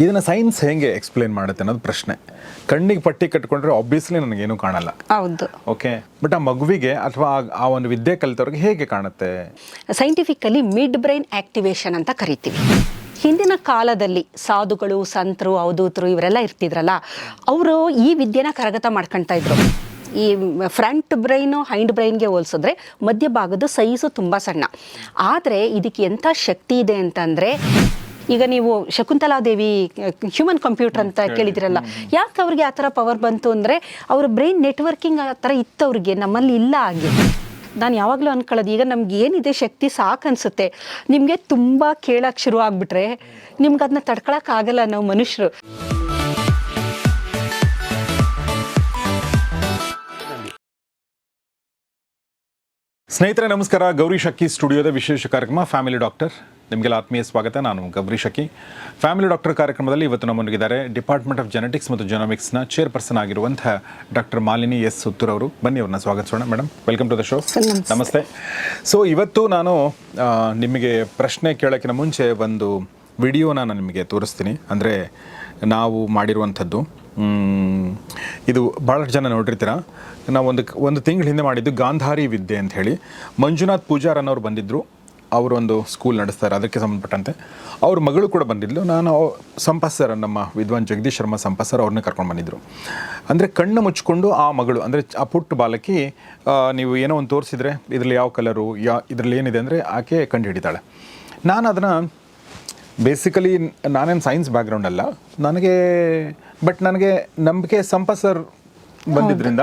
ಇದನ್ನ ಸೈನ್ಸ್ ಹೇಗೆ ಎಕ್ಸ್ಪ್ಲೇನ್ ಮಾಡುತ್ತೆ ಅನ್ನೋದು ಪ್ರಶ್ನೆ. ಕಣ್ಣಿಗೆ ಪಟ್ಟಿ ಕಟ್ಕೊಂಡ್ರೆ ಆಬ್ವಿಯಸ್ಲಿ ನನಗೇನು ಕಾಣಲ್ಲ. ಹೌದು. ಓಕೆ ಬಟ್ ಆ ಮಗುವಿಗೆ ಅಥವಾ ಆ- ಒಂದು ವಿದ್ಯೆ ಕಲಿತವ್ರಿಗೆ ಹೇಗೆ ಕಾಣುತ್ತೆ? ಸೈಂಟಿಫಿಕಲಿ ಮಿಡ್ ಬ್ರೈನ್ ಆಕ್ಟಿವೇಶನ್ ಅಂತ ಕರಿತೀವಿ. ಹಿಂದಿನ ಕಾಲದಲ್ಲಿ ಸಾಧುಗಳು ಸಂತರು ಅವಧೂತರು ಇವರೆಲ್ಲ ಇರ್ತಿದ್ರಲ್ಲ ಅವರು ಈ ವಿದ್ಯೆನ ಕರಗತ ಮಾಡ್ಕೊಳ್ತಾ ಇದ್ರು. ಈ ಫ್ರಂಟ್ ಬ್ರೈನು ಹೈಂಡ್ ಬ್ರೈನ್ಗೆ ಹೋಲಿಸಿದ್ರೆ ಮಧ್ಯಭಾಗದ ಸೈಜು ತುಂಬ ಸಣ್ಣ. ಆದರೆ ಇದಕ್ಕೆ ಎಂಥ ಶಕ್ತಿ ಇದೆ ಅಂತಂದರೆ ಈಗ ನೀವು ಶಕುಂತಲಾದೇವಿ ಹ್ಯೂಮನ್ ಕಂಪ್ಯೂಟರ್ ಅಂತ ಕೇಳಿದ್ರಲ್ಲ ಯಾಕೆ ಅವ್ರಿಗೆ ಆ ಥರ ಪವರ್ ಬಂತು ಅಂದರೆ ಅವ್ರ ಬ್ರೈನ್ ನೆಟ್ವರ್ಕಿಂಗ್ ಆ ಥರ ಇತ್ತು ಅವ್ರಿಗೆ ನಮ್ಮಲ್ಲಿ ಇಲ್ಲ ಹಾಗೆ. ನಾನು ಯಾವಾಗಲೂ ಅನ್ಕೊಳ್ಳೋದು ಈಗ ನಮ್ಗೆ ಏನಿದೆ ಶಕ್ತಿ ಸಾಕು ಅನಿಸುತ್ತೆ. ನಿಮಗೆ ತುಂಬ ಕೇಳಕ್ಕೆ ಶುರು ಆಗಿಬಿಟ್ರೆ ನಿಮ್ಗೆ ಅದನ್ನ ತಡ್ಕೊಳಕ್ಕಾಗಲ್ಲ ನಾವು ಮನುಷ್ಯರು. ಸ್ನೇಹಿತರೆ ನಮಸ್ಕಾರ. ಗೌರಿ ಶಕ್ಕಿ ಸ್ಟುಡಿಯೋದ ವಿಶೇಷ ಕಾರ್ಯಕ್ರಮ ಫ್ಯಾಮಿಲಿ ಡಾಕ್ಟರ್ ನಿಮಗೆಲ್ಲ ಆತ್ಮೀಯ ಸ್ವಾಗತ. ನಾನು ಗೌರಿ ಶಕ್ಕಿ. ಫ್ಯಾಮಿಲಿ ಡಾಕ್ಟರ್ ಕಾರ್ಯಕ್ರಮದಲ್ಲಿ ಇವತ್ತು ನಮ್ಮೊಂದಿಗಿದ್ದಾರೆ ಡಿಪಾರ್ಟ್ಮೆಂಟ್ ಆಫ್ ಜೆನೆಟಿಕ್ಸ್ ಮತ್ತು ಜೆನೋಮಿಕ್ಸ್ನ ಚೇರ್ಪರ್ಸನ್ ಆಗಿರುವಂತಹ ಡಾಕ್ಟರ್ ಮಾಲಿನಿ ಎಸ್ ಸುತ್ತೂರ್ ಅವರು. ಬನ್ನಿ ಅವ್ರನ್ನ ಸ್ವಾಗತಿಸೋಣ madam welcome to the show ನಮಸ್ತೆ. ಸೊ ಇವತ್ತು ನಾನು ನಿಮಗೆ ಪ್ರಶ್ನೆ ಕೇಳೋಕ್ಕಿಂತ ಮುಂಚೆ ಒಂದು ವಿಡಿಯೋನ ನಾನು ನಿಮಗೆ ತೋರಿಸ್ತೀನಿ. ಅಂದರೆ ನಾವು ಮಾಡಿರುವಂಥದ್ದು. ಇದು ಭಾಳಷ್ಟು ಜನ ನೋಡಿರ್ತೀರ? ನಾವು ಒಂದು ಒಂದು ತಿಂಗಳ ಹಿಂದೆ ಮಾಡಿದ್ದು ಗಾಂಧಾರಿ ವಿದ್ಯೆ ಅಂತ ಹೇಳಿ. ಮಂಜುನಾಥ್ ಪೂಜಾರ್ ಅನ್ನೋರು ಬಂದಿದ್ದರು ಅವರು ಒಂದು ಸ್ಕೂಲ್ ನಡೆಸ್ತಾರೆ, ಅದಕ್ಕೆ ಸಂಬಂಧಪಟ್ಟಂತೆ. ಅವ್ರ ಮಗಳು ಕೂಡ ಬಂದಿದ್ಲು. ನಾನು ಸಂಪತ್ ನಮ್ಮ ವಿದ್ವಾನ್ ಜಗದೀಶ್ ಶರ್ಮಾ ಸಂಪತ್ ಸರ್ ಅವ್ರನ್ನ ಕರ್ಕೊಂಡು ಬಂದಿದ್ದರು ಅಂದರೆ ಕಣ್ಣು ಮುಚ್ಚಿಕೊಂಡು ಆ ಮಗಳು, ಅಂದರೆ ಆ ಪುಟ್ಟ ಬಾಲಕಿ ನೀವು ಏನೋ ಒಂದು ತೋರಿಸಿದ್ರೆ, ಇದರಲ್ಲಿ ಯಾವ ಕಲರು ಯಾ, ಇದರಲ್ಲಿ ಏನಿದೆ ಅಂದರೆ ಆಕೆ ಕಂಡು ಹಿಡಿತಾಳೆ. ನಾನು ಅದನ್ನು ಬೇಸಿಕಲಿ ನಾನೇನು ಸೈನ್ಸ್ ಬ್ಯಾಕ್ಗ್ರೌಂಡ್ ಅಲ್ಲ. ನನಗೆ ಬಟ್ ನನಗೆ ನಂಬಿಕೆ ಸಂಪ ಸರ್ ಬಂದಿದ್ರಿಂದ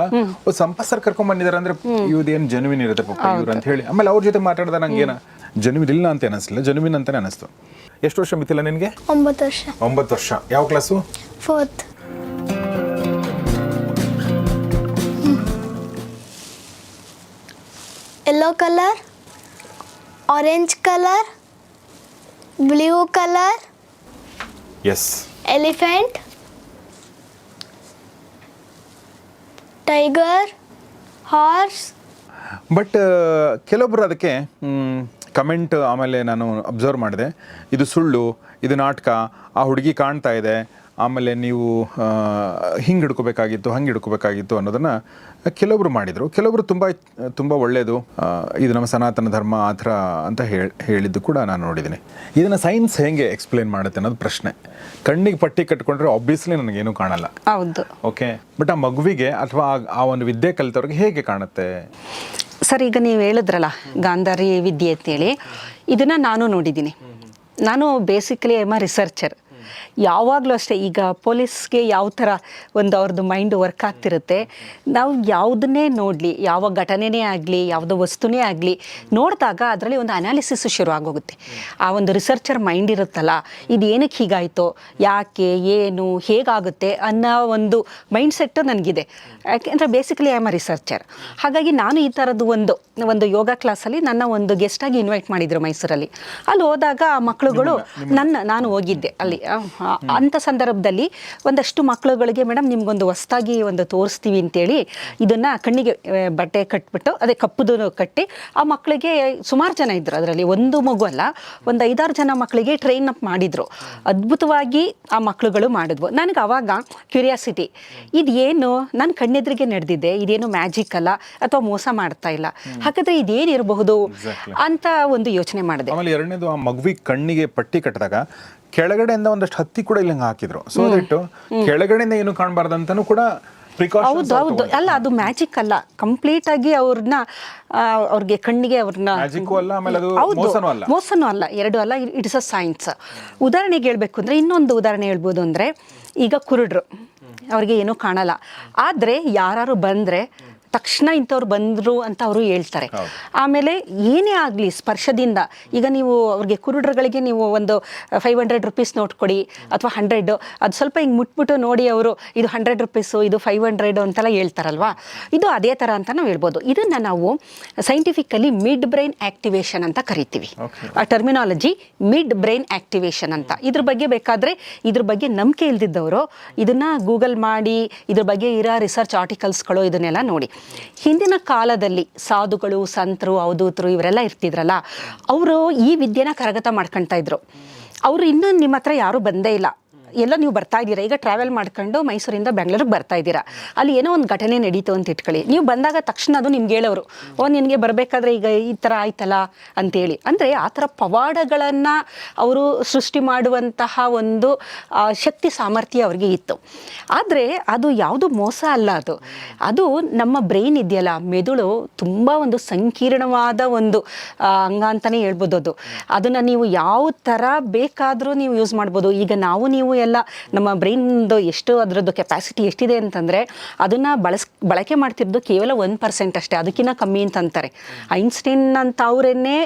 ಸಂಪ ಸರ್ ಕರ್ಕೊಂಡ್ ಬಂದಿದ್ದಾರೆ ಅಂದ್ರೆ ಇವ್ದೇನು ಜನುವಿನ್ ಇರುತ್ತೆ ಪಾಪ ಇವ್ರು ಅಂತ ಹೇಳಿ ಆಮೇಲೆ ಅವ್ರ ಜೊತೆ ಮಾತಾಡಿದ ನಂಗೇನ ಜನುವಿನ್ ಇಲ್ಲ ಅಂತ ಅನಿಸ್ಲಿಲ್ಲ. ಜನುವಿನ್ ಅಂತಾನೆ ಅನಿಸ್ತು. ಎಷ್ಟು ವರ್ಷ ಮಿತಿಲ್ಲ ನಿನಗೆ? ಒಂಬತ್ತು ವರ್ಷ. ಒಂಬತ್ತು ವರ್ಷ. ಯಾವ class fourth yellow colour orange colour blue colour yes elephant tiger horse but ಕೆಲವೊಬ್ಬರು ಅದಕ್ಕೆ ಕಮೆಂಟ್ ಆಮೇಲೆ ನಾನು ಅಬ್ಸರ್ವ್ ಮಾಡಿದೆ. ಇದು ಸುಳ್ಳು ಇದು ನಾಟಕ ಆ ಹುಡುಗಿ ಕಾಣ್ತಾ ಇದೆ ಆಮೇಲೆ ನೀವು ಹಿಂಗೆ ಹಿಡ್ಕೋಬೇಕಾಗಿತ್ತು ಹಂಗೆ ಹಿಡ್ಕೋಬೇಕಾಗಿತ್ತು ಅನ್ನೋದನ್ನು ಕೆಲವೊಬ್ರು ಮಾಡಿದರು. ಕೆಲವರು ತುಂಬ ತುಂಬ ಒಳ್ಳೆಯದು ಇದು ನಮ್ಮ ಸನಾತನ ಧರ್ಮ ಆ ಥರ ಅಂತ ಹೇಳಿ ಹೇಳಿದ್ದು ಕೂಡ ನಾನು ನೋಡಿದ್ದೀನಿ. ಇದನ್ನು ಸೈನ್ಸ್ ಹೇಗೆ ಎಕ್ಸ್ಪ್ಲೇನ್ ಮಾಡುತ್ತೆ ಅನ್ನೋದು ಪ್ರಶ್ನೆ. ಕಣ್ಣಿಗೆ ಪಟ್ಟಿ ಕಟ್ಕೊಂಡ್ರೆ ಆಬ್ವಿಯಸ್ಲಿ ನನಗೇನು ಕಾಣಲ್ಲ. ಹೌದು. ಓಕೆ ಬಟ್ ಆ ಮಗುವಿಗೆ ಅಥವಾ ಆ- ಒಂದು ವಿದ್ಯೆ ಕಲಿತವ್ರಿಗೆ ಹೇಗೆ ಕಾಣುತ್ತೆ? ಸರ್ ಈಗ ನೀವು ಹೇಳಿದ್ರಲ್ಲ ಗಾಂಧಾರಿ ವಿದ್ಯೆ ಅಂತೇಳಿ. ಇದನ್ನು ನಾನು ನೋಡಿದ್ದೀನಿ. ನಾನು ಬೇಸಿಕಲಿ ಎಂ ಅ ರಿಸರ್ಚರ್ ಯಾವಾಗಲೂ ಅಷ್ಟೇ ಈಗ ಪೊಲೀಸ್ಗೆ ಯಾವ ಥರ ಒಂದು ಅವ್ರದ್ದು ಮೈಂಡ್ ವರ್ಕ್ ಆಗ್ತಿರುತ್ತೆ ನಾವು ಯಾವುದನ್ನೇ ನೋಡಲಿ ಯಾವ ಘಟನೆನೇ ಆಗಲಿ ಯಾವುದೋ ವಸ್ತುನೇ ಆಗಲಿ ನೋಡಿದಾಗ ಅದರಲ್ಲಿ ಒಂದು ಅನಾಲಿಸಿಸ್ ಶುರು ಆಗೋಗುತ್ತೆ. ಆ ಒಂದು ರಿಸರ್ಚರ್ ಮೈಂಡ್ ಇರುತ್ತಲ್ಲ ಇದು ಏನಕ್ಕೆ ಹೀಗಾಯಿತು ಯಾಕೆ ಏನು ಹೇಗಾಗುತ್ತೆ ಅನ್ನೋ ಒಂದು ಮೈಂಡ್ ಸೆಟ್ಟು ನನಗಿದೆ. ಯಾಕೆಂದರೆ basically I am a researcher ಹಾಗಾಗಿ ನಾನು ಈ ಥರದ್ದು ಒಂದು ಒಂದು ಯೋಗ ಕ್ಲಾಸಲ್ಲಿ ನನ್ನ ಒಂದು ಗೆಸ್ಟಾಗಿ ಇನ್ವೈಟ್ ಮಾಡಿದರು ಮೈಸೂರಲ್ಲಿ. ಅಲ್ಲಿ ಹೋದಾಗ ಆ ಮಕ್ಕಳುಗಳು ನನ್ನ ನಾನು ಹೋಗಿದ್ದೆ. ಅಲ್ಲಿ ಅಂಥ ಸಂದರ್ಭದಲ್ಲಿ ಒಂದಷ್ಟು ಮಕ್ಕಳುಗಳಿಗೆ ಮೇಡಮ್ ನಿಮ್ಗೊಂದು ಹೊಸ್ದಾಗಿ ಒಂದು ತೋರಿಸ್ತೀವಿ ಅಂತೇಳಿ ಇದನ್ನು ಕಣ್ಣಿಗೆ ಬಟ್ಟೆ ಕಟ್ಬಿಟ್ಟು ಅದೇ ಕಪ್ಪುದು ಕಟ್ಟಿ ಆ ಮಕ್ಕಳಿಗೆ ಸುಮಾರು ಜನ ಇದ್ದರು ಅದರಲ್ಲಿ. ಒಂದು ಮಗು ಅಲ್ಲ ಒಂದು ಐದಾರು ಜನ ಮಕ್ಕಳಿಗೆ ಟ್ರೈನ್ ಅಪ್ ಮಾಡಿದರು. ಅದ್ಭುತವಾಗಿ ಆ ಮಕ್ಕಳುಗಳು ಮಾಡಿದ್ವು. ನನಗೆ ಅವಾಗ ಕ್ಯೂರಿಯಾಸಿಟಿ ಇದೇನು ನನ್ನ ಕಣ್ಣೆದ್ರಿಗೆ ನಡೆದಿದೆ ಇದೇನು ಮ್ಯಾಜಿಕ್ ಅಲ್ಲ ಅಥವಾ ಮೋಸ ಮಾಡ್ತಾ ಇಲ್ಲ. ಹಾಗಾದ್ರೆ ಇದೇನಿರಬಹುದು ಅಂತ ಒಂದು ಯೋಚನೆ ಮಾಡಿದೆ. ಆಮೇಲೆ ಎರಡನೇದು ಆ ಮಗುವಿಗೆ ಕಣ್ಣಿಗೆ ಪಟ್ಟಿ ಕಟ್ಟಿದಾಗ ಕೆಳಗಡೆಯಿಂದ ಒಂದಷ್ಟು ಹತ್ತಿ ಕೂಡ ಇಲ್ಲಿ ಹಾಕಿದ್ರು. ಸೊ ಅದಿಟ್ಟು ಕೆಳಗಡೆಯಿಂದ ಏನು ಕಾಣಬಾರ್ದಂತನೂ ಕೂಡ ಹೌದು ಹೌದು. ಅಲ್ಲ ಅದು ಮ್ಯಾಜಿಕ್ ಅಲ್ಲ. ಕಂಪ್ಲೀಟ್ ಆಗಿ ಅವ್ರನ್ನ ಅವ್ರಿಗೆ ಕಣ್ಣಿಗೆ ಅವ್ರನ್ನ ಹೌದು. ಮೋಸನೂ ಅಲ್ಲ. ಮೋಸನೂ ಅಲ್ಲ. ಎರಡು ಅಲ್ಲ ಇಟ್ಸ್ ಅ ಸೈನ್ಸ್ ಉದಾಹರಣೆಗೆ ಹೇಳ್ಬೇಕು ಅಂದ್ರೆ ಇನ್ನೊಂದು ಉದಾಹರಣೆ ಹೇಳ್ಬೋದು ಅಂದ್ರೆ ಈಗ ಕುರುಡ್ರು. ಅವ್ರಿಗೆ ಏನೂ ಕಾಣಲ್ಲ. ಆದ್ರೆ ಯಾರು ಬಂದ್ರೆ ತಕ್ಷಣ ಇಂಥವ್ರು ಬಂದರು ಅಂತ ಅವರು ಹೇಳ್ತಾರೆ. ಆಮೇಲೆ ಏನೇ ಆಗಲಿ ಸ್ಪರ್ಶದಿಂದ ಈಗ ನೀವು ಅವ್ರಿಗೆ ಕುರುಡ್ರಗಳಿಗೆ ನೀವು ಒಂದು ಫೈವ್ ಹಂಡ್ರೆಡ್ ರುಪೀಸ್ ನೋಟ್ ಕೊಡಿ ಅಥವಾ ಹಂಡ್ರೆಡ್ ಅದು ಸ್ವಲ್ಪ ಹಿಂಗೆ ಮುಟ್ಬಿಟ್ಟು ನೋಡಿ ಅವರು ಇದು ಹಂಡ್ರೆಡ್ ರುಪೀಸು ಇದು ಫೈವ್ ಹಂಡ್ರೆಡ್ ಅಂತೆಲ್ಲ ಹೇಳ್ತಾರಲ್ವಾ? ಇದು ಅದೇ ಥರ ಅಂತ ನಾವು ಹೇಳ್ಬೋದು. ಇದನ್ನು ನಾವು ಸೈಂಟಿಫಿಕಲಿ ಮಿಡ್ ಬ್ರೈನ್ ಆ್ಯಕ್ಟಿವೇಷನ್ ಅಂತ ಕರಿತೀವಿ. ಆ ಟರ್ಮಿನಾಲಜಿ ಮಿಡ್ ಬ್ರೈನ್ ಆ್ಯಕ್ಟಿವೇಷನ್ ಅಂತ. ಇದ್ರ ಬಗ್ಗೆ ಬೇಕಾದರೆ ಇದ್ರ ಬಗ್ಗೆ ನಂಬಿಕೆ ಇಲ್ದಿದ್ದವರು ಇದನ್ನು ಗೂಗಲ್ ಮಾಡಿ ಇದ್ರ ಬಗ್ಗೆ ಇರೋ ರಿಸರ್ಚ್ ಆರ್ಟಿಕಲ್ಸ್ಗಳು ಇದನ್ನೆಲ್ಲ ನೋಡಿ. ಹಿಂದಿನ ಕಾಲದಲ್ಲಿ ಸಾಧುಗಳು, ಸಂತರು ಅವಧೂತರು ಇವರೆಲ್ಲ ಇರ್ತಿದ್ರಲ್ಲ, ಅವರು ಈ ವಿದ್ಯೆನ ಕರಗತ ಮಾಡ್ಕೊಳ್ತಾ ಇದ್ರು. ಅವರು ಇನ್ನೂ ನಿಮ್ಮ ಹತ್ರ ಯಾರೂ ಬಂದೇ ಇಲ್ಲ. ಎಲ್ಲ ನೀವು ಬರ್ತಾ ಇದ್ದೀರಾ? ಈಗ ಟ್ರಾವೆಲ್ ಮಾಡ್ಕೊಂಡು ಮೈಸೂರಿಂದ ಬೆಂಗಳೂರಿಗೆ ಬರ್ತಾ ಇದ್ದೀರಾ? ಅಲ್ಲಿ ಏನೋ ಒಂದು ಘಟನೆ ನಡೀತು ಅಂತ ಇಟ್ಕೊಳ್ಳಿ. ನೀವು ಬಂದಾಗ ತಕ್ಷಣ ಅದು ನಿಮ್ಗೆ ಹೇಳೋರು, ಓ, ನಿನಗೆ ಬರಬೇಕಾದ್ರೆ ಈಗ ಈ ಥರ ಆಯ್ತಲ್ಲ? ಅಂತೇಳಿ. ಅಂದರೆ ಆ ಥರ ಪವಾಡಗಳನ್ನು ಅವರು ಸೃಷ್ಟಿ ಮಾಡುವಂತಹ ಒಂದು ಶಕ್ತಿ ಸಾಮರ್ಥ್ಯ ಅವ್ರಿಗೆ ಇತ್ತು. ಆದರೆ ಅದು ಯಾವುದು ಮೋಸ ಅಲ್ಲ ಅದು. ಅದು ನಮ್ಮ ಬ್ರೈನ್ ಇದೆಯಲ್ಲ, ಮೆದುಳು ತುಂಬ ಒಂದು ಸಂಕೀರ್ಣವಾದ ಒಂದು ಅಂಗ ಅಂತಲೇ ಹೇಳ್ಬೋದು ಅದು. ಅದನ್ನು ನೀವು ಯಾವ ಥರ ಬೇಕಾದರೂ ನೀವು ಯೂಸ್ ಮಾಡ್ಬೋದು. ಈಗ ನಾವು ನೀವು ಎಲ್ಲ ನಮ್ಮ ಬ್ರೈನ್ದು ಎಷ್ಟು ಅದರದ್ದು ಕೆಪಾಸಿಟಿ ಎಷ್ಟಿದೆ ಅಂತಂದರೆ ಅದನ್ನು ಬಳಸ್, ಬಳಕೆ ಮಾಡ್ತಿರೋದು ಕೇವಲ ಒಂದು ಪರ್ಸೆಂಟ್ ಅಷ್ಟೇ ಅದಕ್ಕಿಂತ ಕಮ್ಮಿ ಅಂತಂತಾರೆ ಐನ್ಸ್ಟೈನ್ ಅಂತ ಅವರನ್ನೇ